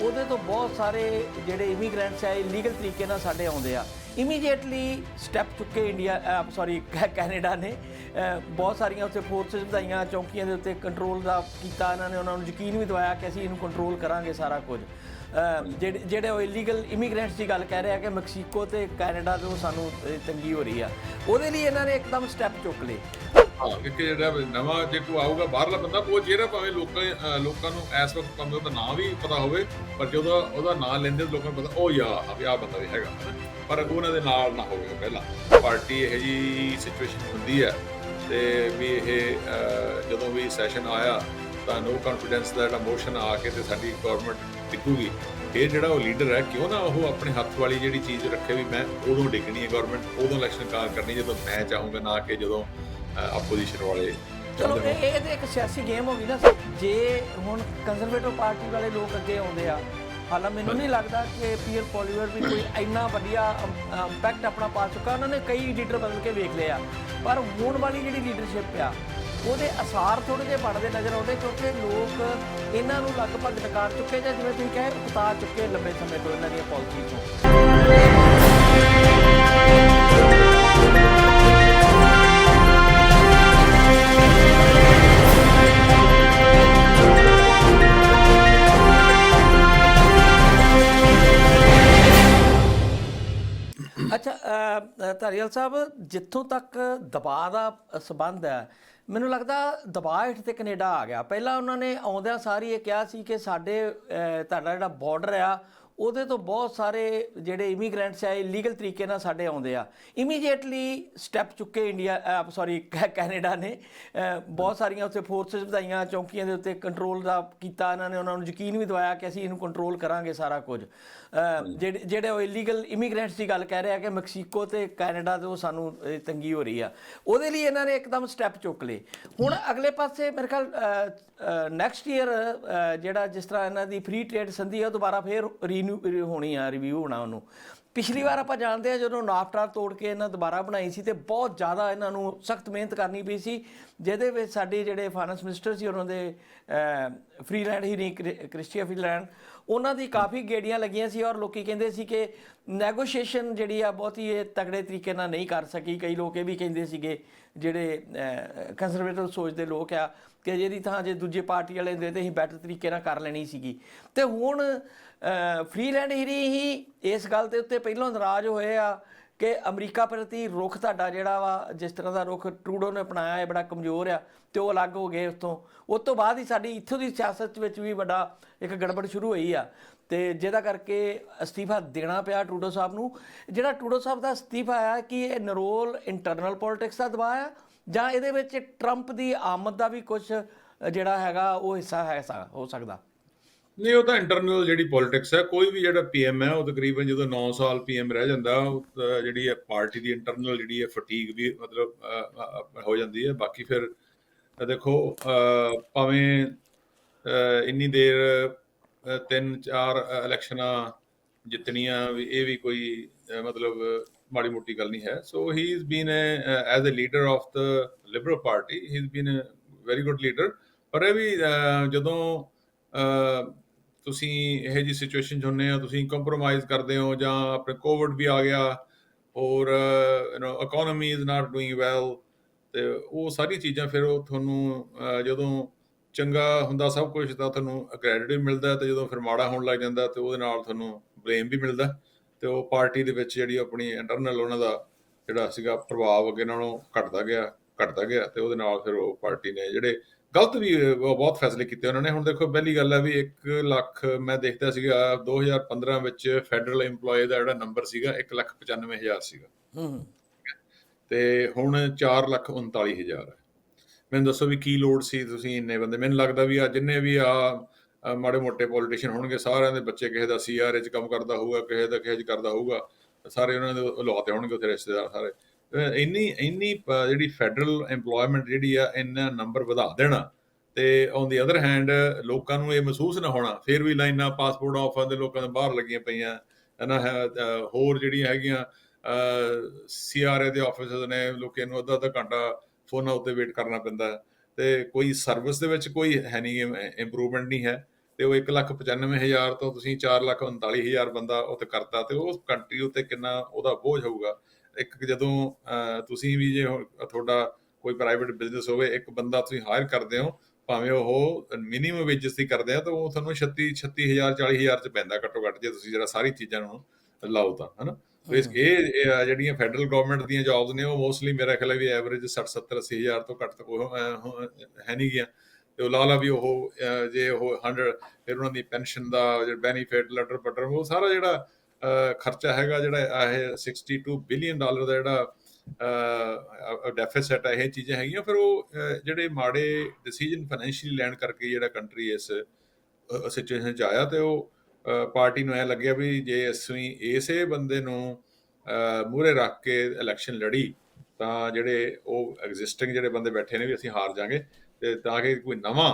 ਉਹਦੇ ਤੋਂ ਬਹੁਤ ਸਾਰੇ ਜਿਹੜੇ ਇਮੀਗ੍ਰੈਂਟਸ ਹੈ ਇਲੀਗਲ ਤਰੀਕੇ ਨਾਲ ਸਾਡੇ ਆਉਂਦੇ ਆ। ਇਮੀਡੀਏਟਲੀ ਸਟੈਪ ਚੁੱਕੇ ਇੰਡੀਆ ਸੌਰੀ ਕੈਨੇਡਾ ਨੇ। ਬਹੁਤ ਸਾਰੀਆਂ ਉੱਥੇ ਫੋਰਸਸ ਵਧਾਈਆਂ ਚੌਕੀਆਂ ਦੇ ਉੱਤੇ ਕੰਟਰੋਲ ਦਾ ਕੀਤਾ ਇਹਨਾਂ ਨੇ ਉਹਨਾਂ ਨੂੰ ਯਕੀਨ ਵੀ ਦਿਵਾਇਆ ਕਿ ਅਸੀਂ ਇਹਨੂੰ ਕੰਟਰੋਲ ਕਰਾਂਗੇ ਸਾਰਾ ਕੁਝ। ਜਿਹੜੇ ਜਿਹੜੇ ਉਹ ਇਲੀਗਲ ਇਮੀਗ੍ਰੈਂਟਸ ਦੀ ਗੱਲ ਕਹਿ ਰਿਹਾ ਕਿ ਮੈਕਸੀਕੋ ਤੇ ਕੈਨੇਡਾ ਤੋਂ ਸਾਨੂੰ ਅਹ, ਤੰਗੀ ਹੋ ਰਹੀ ਆ। ਉਹਦੇ ਲਈ ਇਹਨਾਂ ਨੇ ਇੱਕਦਮ ਸਟੈਪ ਚੁੱਕ ਲਏ। ਹਾਂ ਕਿ ਜਿਹੜਾ ਨਵਾਂ ਜੇ ਕੋਈ ਆਊਗਾ ਬਾਹਰਲਾ ਬੰਦਾ ਉਹ ਜਿਹੜਾ ਭਾਵੇਂ ਲੋਕਾਂ ਅਹ ਲੋਕਾਂ ਨੂੰ ਇਸ ਵਕਤ ਭਾਵੇਂ ਉਹਦਾ ਨਾਂ ਵੀ ਪਤਾ ਹੋਵੇ ਪਰ ਜਦੋਂ ਉਹਦਾ ਨਾਂ ਲੈਂਦੇ ਤਾਂ ਲੋਕਾਂ ਨੂੰ ਪਤਾ ਉਹ ਯਾ ਵੀ ਆਹ ਬੰਦਾ ਵੀ ਹੈਗਾ। ਪਰ ਉਹਨਾਂ ਦੇ ਨਾਲ ਨਾ ਹੋਵੇ ਪਹਿਲਾਂ। ਪਾਰਟੀ ਇਹ ਜੀ ਸਿਚੁਏਸ਼ਨ ਹੁੰਦੀ ਹੈ ਤੇ ਵੀ ਇਹ ਅਹ, ਜਦੋਂ ਵੀ ਸੈਸ਼ਨ ਆਇਆ ਤਾਂ ਨੋ ਕੌਨਫੀਡੈਂਸ ਦਾ ਜਿਹੜਾ ਮੋਸ਼ਨ ਆ ਕੇ ਤੇ ਸਾਡੀ ਗਵਰਨਮੈਂਟ ਡਿੱਗੂਗੀ। ਇਹ ਜਿਹੜਾ ਉਹ ਲੀਡਰ ਹੈ ਕਿਉਂ ਨਾ ਉਹ ਆਪਣੇ ਹੱਥ ਵਾਲੀ ਜਿਹੜੀ ਚੀਜ਼ ਰੱਖੇ ਵੀ ਮੈਂ ਉਦੋਂ ਡਿੱਗਣੀ ਹੈ ਗਵਰਨਮੈਂਟ ਉਦੋਂ ਇਲੈਕਸ਼ਨ ਕਾਰ ਕਰਨੀ ਜਦੋਂ ਮੈਂ ਚਾਹੂੰਗਾ ਨਾ ਕਿ ਜਦੋਂ ਆਪੋਜੀਸ਼ਨ ਵਾਲੇ ਚਲੋ ਇਹ। ਇਹ ਤੇ ਇੱਕ ਸਿਆਸੀ ਗੇਮ ਹੋ ਗਈ ਨਾ ਜੇ ਹੁਣ ਕੰਜ਼ਰਵੇਟਿਵ ਪਾਰਟੀ ਵਾਲੇ ਲੋਕ ਅੱਗੇ ਆਉਂਦੇ ਆ ਹਾਲਾ ਮੈਨੂੰ ਨਹੀਂ ਲੱਗਦਾ ਕਿ ਪੀਅਰ ਪੋਲੀਵਰ ਵੀ ਕੋਈ ਇੰਨਾ ਵਧੀਆ ਇੰਪੈਕਟ ਆਪਣਾ ਪਾ ਚੁੱਕਾ। ਉਹਨਾਂ ਨੇ ਕਈ ਲੀਡਰ ਬਦਲ ਕੇ ਵੇਖ ਲਿਆ ਪਰ ਹੁਣ ਵਾਲੀ ਜਿਹੜੀ ਲੀਡਰਸ਼ਿਪ ਆ ਉਹਦੇ ਅਸਾਰ ਥੋੜੇ ਜਿਹੇ ਬਣਦੇ ਨਜ਼ਰ ਆਉਂਦੇ ਕਿਉਂਕਿ ਲੋਕ ਇਹਨਾਂ ਨੂੰ ਲਗਭਗ ਨਕਾਰ ਚੁੱਕੇ ਜਾਂ ਜਿਵੇਂ ਤੁਸੀਂ ਕਹੇ ਉਤਾਰ ਚੁੱਕੇ ਲੰਬੇ ਸਮੇਂ ਤੋਂ ਇਹਨਾਂ ਦੀਆਂ ਪਾਲਿਸੀ ਤੋਂ ਧਾਰੀਵਾਲ ਸਾਹਿਬ, ਜਿੱਥੋਂ ਤੱਕ ਦਬਾਅ ਦਾ ਸਬੰਧ ਹੈ, ਮੈਨੂੰ ਲੱਗਦਾ ਦਬਾਅ ਹੇਠ ਤੇ ਕੈਨੇਡਾ ਆ ਗਿਆ। ਪਹਿਲਾਂ ਉਹਨਾਂ ਨੇ ਆਉਂਦਿਆਂ ਸਾਰੀ ਇਹ ਕਿਹਾ ਸੀ ਕਿ ਸਾਡੇ ਤੁਹਾਡਾ ਜਿਹੜਾ ਬਾਰਡਰ ਆ, ਉਹਦੇ ਤੋਂ ਬਹੁਤ ਸਾਰੇ ਜਿਹੜੇ ਇਮੀਗ੍ਰੈਂਟਸ ਆ ਇਲੀਗਲ ਤਰੀਕੇ ਨਾਲ ਸਾਡੇ ਆਉਂਦੇ ਆ। ਇਮੀਡੀਏਟਲੀ ਸਟੈਪ ਚੁੱਕੇ ਇੰਡੀਆ ਸੌਰੀ ਕੈਨੇਡਾ ਨੇ। ਬਹੁਤ ਸਾਰੀਆਂ ਉੱਥੇ ਫੋਰਸਸ ਵਧਾਈਆਂ, ਚੌਂਕੀਆਂ ਦੇ ਉੱਤੇ ਕੰਟਰੋਲ ਦਾ ਕੀਤਾ, ਇਹਨਾਂ ਨੇ ਉਹਨਾਂ ਨੂੰ ਯਕੀਨ ਵੀ ਦਿਵਾਇਆ ਕਿ ਅਸੀਂ ਇਹਨੂੰ ਕੰਟਰੋਲ ਕਰਾਂਗੇ ਸਾਰਾ ਕੁਝ। ਜਿਹੜੇ ਜਿਹੜੇ ਉਹ ਇਲੀਗਲ ਇਮੀਗ੍ਰੈਂਟਸ ਦੀ ਗੱਲ ਕਹਿ ਰਹੇ ਕਿ ਮੈਕਸੀਕੋ ਤੇ ਕੈਨੇਡਾ ਤੋਂ ਸਾਨੂੰ ਤੰਗੀ ਹੋ ਰਹੀ ਆ। ਉਹਦੇ ਲਈ ਇਹਨਾਂ ਨੇ ਇੱਕਦਮ ਸਟੈਪ ਚੁੱਕ ਲਏ। ਹੁਣ ਅਗਲੇ ਪਾਸੇ ਮੇਰੇ ਖਿਆਲ ਨੈਕਸਟ ਈਅਰ ਜਿਹੜਾ ਜਿਸ ਤਰ੍ਹਾਂ ਇਹਨਾਂ ਦੀ ਫ੍ਰੀ ਟ੍ਰੇਡ ਸੰਧੀ ਆ ਦੁਬਾਰਾ ਫੇਰ ਰੀਨਿਊ ਹੋਣੀ ਆ ਰਿਵਿਊ ਹੋਣਾ ਉਹਨੂੰ। ਪਿਛਲੀ ਵਾਰ ਆਪਾਂ ਜਾਣਦੇ ਆ ਜਦੋਂ ਨਾਫਟਾ ਤੋੜ ਕੇ ਇਹਨਾਂ ਦੁਬਾਰਾ ਬਣਾਈ ਸੀ ਤੇ ਬਹੁਤ ਜ਼ਿਆਦਾ ਇਹਨਾਂ ਨੂੰ ਸਖਤ ਮਿਹਨਤ ਕਰਨੀ ਪਈ ਸੀ, ਜਿਹਦੇ ਵਿੱਚ ਸਾਡੇ ਜਿਹੜੇ ਫਾਈਨੈਂਸ ਮਿਨਿਸਟਰ ਸੀ, ਉਹਨਾਂ ਦੇ ਫ੍ਰੀਲੈਂਡ ਹੀ ਨਹੀਂ, ਕ੍ਰਿ- ਕ੍ਰਿਸਟੀਆ ਫ੍ਰੀਲੈਂਡ ਉਹਨਾਂ ਦੀ ਕਾਫੀ ਗੇੜੀਆਂ ਲੱਗੀਆਂ ਸੀ ਔਰ ਲੋਕੀ ਕਹਿੰਦੇ ਸੀ ਕਿ ਨੈਗੋਸ਼ੀਏਸ਼ਨ ਜਿਹੜੀ ਆ ਬਹੁਤੀ ਇਹ ਤਗੜੇ ਤਰੀਕੇ ਨਾਲ ਨਹੀਂ ਕਰ ਸਕੀ। ਕਈ ਲੋਕ ਇਹ ਵੀ ਕਹਿੰਦੇ ਸੀਗੇ, ਜਿਹੜੇ ਕੰਜ਼ਰਵੇਟਿਵ ਸੋਚ ਦੇ ਲੋਕ ਆ ਕਿ ਜਿਹਦੀ ਥਾਂ ਜੇ ਦੂਜੇ ਪਾਰਟੀ ਵਾਲੇ ਦੇ ਤੇ ਅਸੀਂ ਬੈਟਰ ਤਰੀਕੇ ਨਾਲ ਕਰ ਲੈਣੀ ਸੀਗੀ। ਤੇ ਹੁਣ ਫ੍ਰੀਲੈਂਡ ਹੀ ਹੀ ਇਸ ਗੱਲ ਦੇ ਉੱਤੇ ਪਹਿਲਾਂ ਨਾਰਾਜ਼ ਹੋਏ ਆ ਕਿ ਅਮਰੀਕਾ ਪ੍ਰਤੀ ਰੁਖ ਤੁਹਾਡਾ ਜਿਹੜਾ ਵਾ, ਜਿਸ ਤਰ੍ਹਾਂ ਦਾ ਰੁਖ ਟਰੂਡੋ ਨੇ ਅਪਣਾਇਆ ਹੈ ਬੜਾ ਕਮਜ਼ੋਰ ਆ ਤੇ ਉਹ ਅਲੱਗ ਹੋ ਗਏ ਉਸ ਤੋਂ ਉਸ ਤੋਂ ਬਾਅਦ ਹੀ ਸਾਡੀ ਇੱਥੋਂ ਦੀ ਸਿਆਸਤ ਵਿੱਚ ਵੀ ਵੱਡਾ ਇੱਕ ਗੜਬੜ ਸ਼ੁਰੂ ਹੋਈ ਆ। ਤੇ ਜਿਹਦਾ ਕਰਕੇ ਅਸਤੀਫਾ ਦੇਣਾ ਪਿਆ ਟਰੂਡੋ ਸਾਹਿਬ ਨੂੰ। ਜਿਹੜਾ ਟਰੂਡੋ ਸਾਹਿਬ ਦਾ ਅਸਤੀਫਾ ਆ ਕਿ ਇਹ ਨਰੋਲ ਇੰਟਰਨਲ ਪੋਲਿਟਿਕਸ ਦਾ ਦਬਾਅ ਆ, ਜਾਂ ਇਹਦੇ ਵਿੱਚ ਟਰੰਪ ਦੀ ਆਮਦ ਦਾ ਵੀ ਕੁਝ ਜਿਹੜਾ ਹੈਗਾ ਉਹ ਹਿੱਸਾ ਹੈ ਸਾ- ਹੋ ਸਕਦਾ। ਨਹੀਂ, ਉਹ ਤਾਂ ਇੰਟਰਨਲ ਜਿਹੜੀ ਪੋਲਿਟਿਕਸ ਹੈ, ਕੋਈ ਵੀ ਜਿਹੜਾ ਪੀਐਮ ਹੈ, ਉਹ ਤਕਰੀਬਨ ਜਦੋਂ 9 ਸਾਲ ਪੀਐਮ ਰਹਿ ਜਾਂਦਾ ਜਿਹੜੀ ਹੈ ਪਾਰਟੀ ਦੀ ਇੰਟਰਨਲ ਜਿਹੜੀ ਹੈ ਫਟੀਗ ਵੀ ਮਤਲਬ ਹੋ ਜਾਂਦੀ ਹੈ। ਬਾਕੀ ਫਿਰ ਦੇਖੋ ਭਾਵੇਂ ਇੰਨੀ ਦੇਰ ਤਿੰਨ ਚਾਰ ਇਲੈਕਸ਼ਨਾਂ ਜਿੱਤਣੀਆਂ ਵੀ, ਇਹ ਵੀ ਕੋਈ ਮਤਲਬ ਮਾੜੀ ਮੋਟੀ ਗੱਲ ਨਹੀਂ ਹੈ। So he is been as a leader of the Liberal party he is been a very good leader ਪਰ ਇਹ ਵੀ ਜਦੋਂ ਤੁਸੀਂ ਇਹ ਜੀ ਸਿਚੁਏਸ਼ਨ 'ਚ ਹੁੰਨੇ ਤੁਸੀਂ ਕੰਪਰੋਮਾਈਜ਼ ਕਰਦੇ ਹੋ ਜਾਂ ਆਪਣੇ ਕੋਵਿਡ ਵੀ ਆ ਗਿਆ or you know economy is not doing well ਤੇ ਉਹ ਸਾਰੀ ਚੀਜ਼ਾਂ ਫਿਰ ਉਹ ਤੁਹਾਨੂੰ ਜਦੋਂ ਚੰਗਾ ਹੁੰਦਾ ਸਭ ਕੁਝ ਤਾਂ ਤੁਹਾਨੂੰ ਕ੍ਰੈਡਿਟ ਵੀ ਮਿਲਦਾ ਤੇ ਜਦੋਂ ਫਿਰ ਮਾੜਾ ਹੋਣ ਲੱਗ ਜਾਂਦਾ ਤੇ ਉਹਦੇ ਨਾਲ ਤੁਹਾਨੂੰ ਬਲੇਮ ਵੀ ਮਿਲਦਾ ਤੇ ਉਹ ਪਾਰਟੀ ਦੇ ਵਿੱਚ ਜਿਹੜੀ ਆਪਣੀ ਇੰਟਰਨਲ ਉਹਨਾਂ ਦਾ ਜਿਹੜਾ ਸੀਗਾ ਪ੍ਰਭਾਵ ਅੱਗੇ ਨਾਲੋਂ ਘਟਦਾ ਗਿਆ ਘਟਦਾ ਗਿਆ ਤੇ ਉਹਦੇ ਨਾਲ ਫਿਰ ਉਹ ਪਾਰਟੀ ਨੇ ਜਿਹੜੇ ਗਲਤ ਵੀ ਬਹੁਤ ਫੈਸਲੇ ਕੀਤੇ ਉਹਨਾਂ ਨੇ। ਹੁਣ ਦੇਖੋ ਪਹਿਲੀ ਗੱਲ ਹੈ ਵੀ 1 ਲੱਖ ਮੈਂ ਦੇਖਦਾ ਸੀਗਾ 2015 ਵਿੱਚ ਫੈਡਰਲ EMPLOYE ਦਾ ਜਿਹੜਾ ਨੰਬਰ ਸੀਗਾ 1 ਲੱਖ 95000 ਸੀਗਾ। ਹੂੰ। ਤੇ ਹੁਣ 4 ਲੱਖ 39000 ਹੈ। ਮੈਨੂੰ ਦੱਸੋ ਵੀ ਕੀ ਲੋੜ ਸੀ ਤੁਸੀਂ ਇੰਨੇ ਬੰਦੇ? ਮੈਨੂੰ ਲੱਗਦਾ ਵੀ ਆ ਜਿੰਨੇ ਵੀ ਆ ਮਾੜੇ ਮੋਟੇ ਪੋਲੀਟੀਸ਼ੀਅਨ ਹੋਣਗੇ ਸਾਰਿਆਂ ਦੇ ਬੱਚੇ ਕਿਸੇ ਦਾ ਸੀਆਰ ਚ ਕੰਮ ਕਰਦਾ ਹੋਊਗਾ ਕਿਸੇ ਦਾ ਕਿਸੇ ਚ ਕਰਦਾ ਹੋਊਗਾ ਸਾਰੇ ਉਹਨਾਂ ਦੇ ਲਾਤੇ ਹੋਣਗੇ ਉੱਥੇ ਰਿਸ਼ਤੇਦਾਰ ਸਾਰੇ। ਇੰਨੀ ਇੰਨੀ ਜਿਹੜੀ ਫੈਡਰਲ EMPLOYMENT ਜਿਹੜੀ ਆ, ਇੰਨਾ ਨੰਬਰ ਵਧਾ ਦੇਣਾ ਤੇ ਔਨ ਦੀ ਅਦਰ ਹੈਂਡ ਲੋਕਾਂ ਨੂੰ ਇਹ ਮਹਿਸੂਸ ਨਾ ਹੋਣਾ, ਫਿਰ ਵੀ ਲਾਈਨਾਂ ਪਾਸਪੋਰਟ ਆਫਰ ਦੇ ਲੋਕਾਂ ਦੇ ਬਾਹਰ ਲੱਗੀਆਂ ਪਈਆਂ, ਹਨਾ, ਹੈ ਹੋਰ ਜਿਹੜੀਆਂ ਹੈਗੀਆਂ ਸੀਆਰਏ ਦੇ ਆਫਿਸਰਸ ਨੇ, ਲੋਕਾਂ ਨੂੰ ਅੱਧਾ ਅੱਧਾ ਘੰਟਾ ਫੋਨਾਂ ਉੱਤੇ ਵੇਟ ਕਰਨਾ ਪੈਂਦਾ ਹੈ ਤੇ ਕੋਈ ਸਰਵਿਸ ਦੇ ਵਿੱਚ ਕੋਈ ਹੈ ਨਹੀਂ ਇੰਪਰੂਵਮੈਂਟ ਨਹੀਂ ਹੈ ਤੇ ਉਹ 195000 ਤੋਂ ਤੁਸੀਂ 439000 ਬੰਦਾ ਉਹ ਉੱਤੇ ਕਰਤਾ ਤੇ ਉਸ ਕੰਟਰੀ ਉੱਤੇ ਕਿੰਨਾ ਉਹਦਾ ਬੋਝ ਹੋਊਗਾ। ਇੱਕ ਜਦੋਂ ਤੁਸੀਂ ਵੀ ਜੇ ਤੁਹਾਡਾ ਕੋਈ ਪ੍ਰਾਈਵੇਟ ਬਿਜ਼ਨਸ ਹੋਵੇ ਇੱਕ ਬੰਦਾ ਤੁਸੀਂ ਹਾਇਰ ਕਰਦੇ ਹੋ ਭਾਵੇਂ ਉਹ ਮਿਨੀਮਮ ਵੇਜਸ ਦੀ ਕਰਦੇ ਆ ਤਾਂ ਉਹ ਤੁਹਾਨੂੰ 36 36000 40000 ਚ ਪੈਂਦਾ ਘੱਟੋ ਘੱਟ ਜੇ ਤੁਸੀਂ ਜਿਹੜਾ ਸਾਰੀ ਚੀਜ਼ਾਂ ਨੂੰ ਲਾਓ ਤਾਂ ਹਨਾ? ਇਸ ਇਹ ਜਿਹੜੀਆਂ ਫੈਡਰਲ ਗਵਰਨਮੈਂਟ ਦੀਆਂ ਜੌਬਸ ਨੇ ਉਹ ਮੋਸਟਲੀ ਮੇਰਾ ਖਿਆਲ ਹੈ ਵੀ ਐਵਰੇਜ 60 70 80000 ਤੋਂ ਘੱਟ ਤਾਂ ਕੋਈ ਅਹ, ਹੁਣ ਹੈ ਨਹੀਂ ਗਿਆ। ਤੇ ਉਹ ਲਾਲਾ ਵੀ ਉਹ ਜੇ ਉਹ 100 ਫਿਰ ਉਹਨਾਂ ਦੀ ਪੈਨਸ਼ਨ ਦਾ ਜਿਹੜਾ ਬੈਨੀਫਿਟ ਲੈਟਰ ਪਟਰ ਉਹ ਸਾਰਾ ਜਿਹੜਾ ਖਰਚਾ ਹੈਗਾ ਜਿਹੜਾ ਇਹ 62 ਬਿਲੀਅਨ ਡਾਲਰ ਦਾ ਜਿਹੜਾ ਡੈਫਿਸਿਟ ਹੈ ਇਹ ਚੀਜ਼ਾਂ ਹੈਗੀਆਂ। ਫਿਰ ਉਹ ਜਿਹੜੇ ਮਾੜੇ ਡਿਸੀਜਨ ਫਾਈਨੈਂਸ਼ੀਅਲੀ ਲੈਣ ਕਰਕੇ ਜਿਹੜਾ ਕੰਟਰੀ ਇਸ ਸਿਚੁਏਸ਼ਨ ਚ ਆਇਆ ਤੇ ਉਹ ਪਾਰਟੀ ਨੂੰ ਐ ਲੱਗਿਆ ਵੀ ਜੇ ਅਸੀਂ ਇਸੇ ਬੰਦੇ ਨੂੰ ਮੂਰੇ ਰੱਖ ਕੇ ਇਲੈਕਸ਼ਨ ਲੜੀ, ਤਾਂ ਜਿਹੜੇ ਉਹ ਐਗਜ਼ਿਸਟਿੰਗ ਜਿਹੜੇ ਬੰਦੇ ਬੈਠੇ ਨੇ ਵੀ ਅਸੀਂ ਹਾਰ ਜਾਾਂਗੇ ਤੇ ਤਾਂ ਕਿ ਕੋਈ ਨਵਾਂ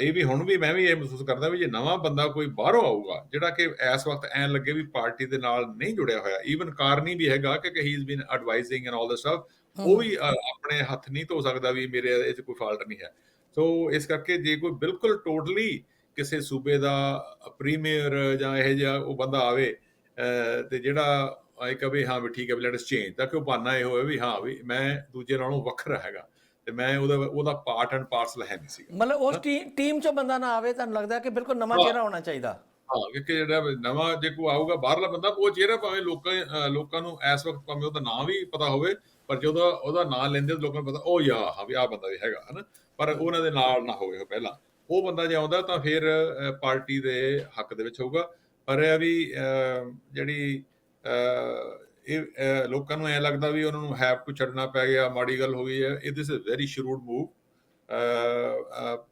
ਇਹ ਵੀ ਹੁਣ ਵੀ ਮੈਂ ਵੀ ਇਹ ਮਹਿਸੂਸ ਕਰਦਾ ਵੀ ਜੇ ਨਵਾਂ ਬੰਦਾ ਕੋਈ ਬਾਹਰੋਂ ਆਊਗਾ, ਜਿਹੜਾ ਕਿ ਇਸ ਵਕਤ ਐ ਲੱਗੇ ਵੀ ਪਾਰਟੀ ਦੇ ਨਾਲ ਨਹੀਂ ਜੁੜਿਆ ਹੋਇਆ ਈਵਨ ਕਾਰਨੀ ਵੀ ਹੈਗਾ ਕਿ he is been advising and all this stuff ਉਹ ਵੀ ਆਪਣੇ ਹੱਥ ਨਹੀਂ ਧੋ ਸਕਦਾ ਵੀ ਮੇਰੇ ਇਹ 'ਚ ਕੋਈ ਫਾਲਟ ਨਹੀਂ ਹੈ। ਸੋ ਇਸ ਕਰਕੇ ਜੇ ਕੋਈ ਬਿਲਕੁਲ ਟੋਟਲੀ ਕਿਸੇ ਸੂਬੇ ਦਾ ਪ੍ਰੀਮੀਅਰ ਜਾਂ ਇਹ ਜਿਹਾ ਉਹ ਬੰਦਾ ਆਵੇ ਤੇ ਜਿਹੜਾ ਆਏ ਕਵੇ ਹਾਂ ਵੀ ਠੀਕ ਹੈ ਲੈਟਸ ਚੇਂਜ ਤਾਂ ਕਿ ਉਹ ਬਾਨਾ ਇਹ ਹੋਵੇ ਵੀ ਹਾਂ ਵੀ ਮੈਂ ਦੂਜੇ ਨਾਲੋਂ ਵੱਖਰਾ ਹੈਗਾ। ਤੇ ਮੈਂ ਉਹਦਾ ਉਹਦਾ ਪਾਰਟ ਐਂਡ ਪਾਰਸਲ ਹੈ ਨਹੀਂ ਸੀਗਾ। ਮਤਲਬ ਉਸ ਟੀਮ ਚੋਂ ਬੰਦਾ ਨਾ ਆਵੇ ਤੁਹਾਨੂੰ ਲੱਗਦਾ ਕਿ ਬਿਲਕੁਲ ਨਵਾਂ। ਚਿਹਰਾ ਹੋਣਾ ਚਾਹੀਦਾ। ਹਾਂ ਕਿਉਂਕਿ ਜਿਹੜਾ ਨਵਾਂ ਜੇ ਕੋਈ ਆਊਗਾ ਬਾਹਰਲਾ ਬੰਦਾ ਉਹ ਚਿਹਰਾ ਭਾਵੇਂ ਲੋਕਾਂ ਲੋਕਾਂ ਨੂੰ ਇਸ ਵਕਤ ਭਾਵੇਂ ਉਹਦਾ ਨਾਂ ਵੀ ਪਤਾ ਹੋਵੇ ਪਰ ਜਦੋਂ ਉਹਦਾ ਨਾਂ ਲੈਂਦੇ ਲੋਕਾਂ ਨੂੰ ਪਤਾ ਉਹ ਯਾ ਹਾਂ ਵੀ ਆ ਬੰਦਾ ਵੀ ਹੈਗਾ ਹਨਾ? ਪਰ ਉਹਨਾਂ ਦੇ ਨਾਲ ਨਾ ਹੋਵੇ ਪਹਿਲਾਂ। ਉਹ ਬੰਦਾ ਜੇ ਆਉਂਦਾ ਤਾਂ ਫਿਰ ਪਾਰਟੀ ਦੇ ਹੱਕ ਦੇ ਵਿੱਚ ਹੋਊਗਾ। ਪਰ ਇਹ ਵੀ ਜਿਹੜੀ ਇਹ ਲੋਕਾਂ ਨੂੰ ਐ ਲੱਗਦਾ ਵੀ ਉਹਨਾਂ ਨੂੰ ਹੈਵ ਟੂ ਛੱਡਣਾ ਪੈ ਗਿਆ, ਮਾੜੀ ਗੱਲ ਹੋ ਗਈ ਹੈ। ਇਹ this is very shrewd move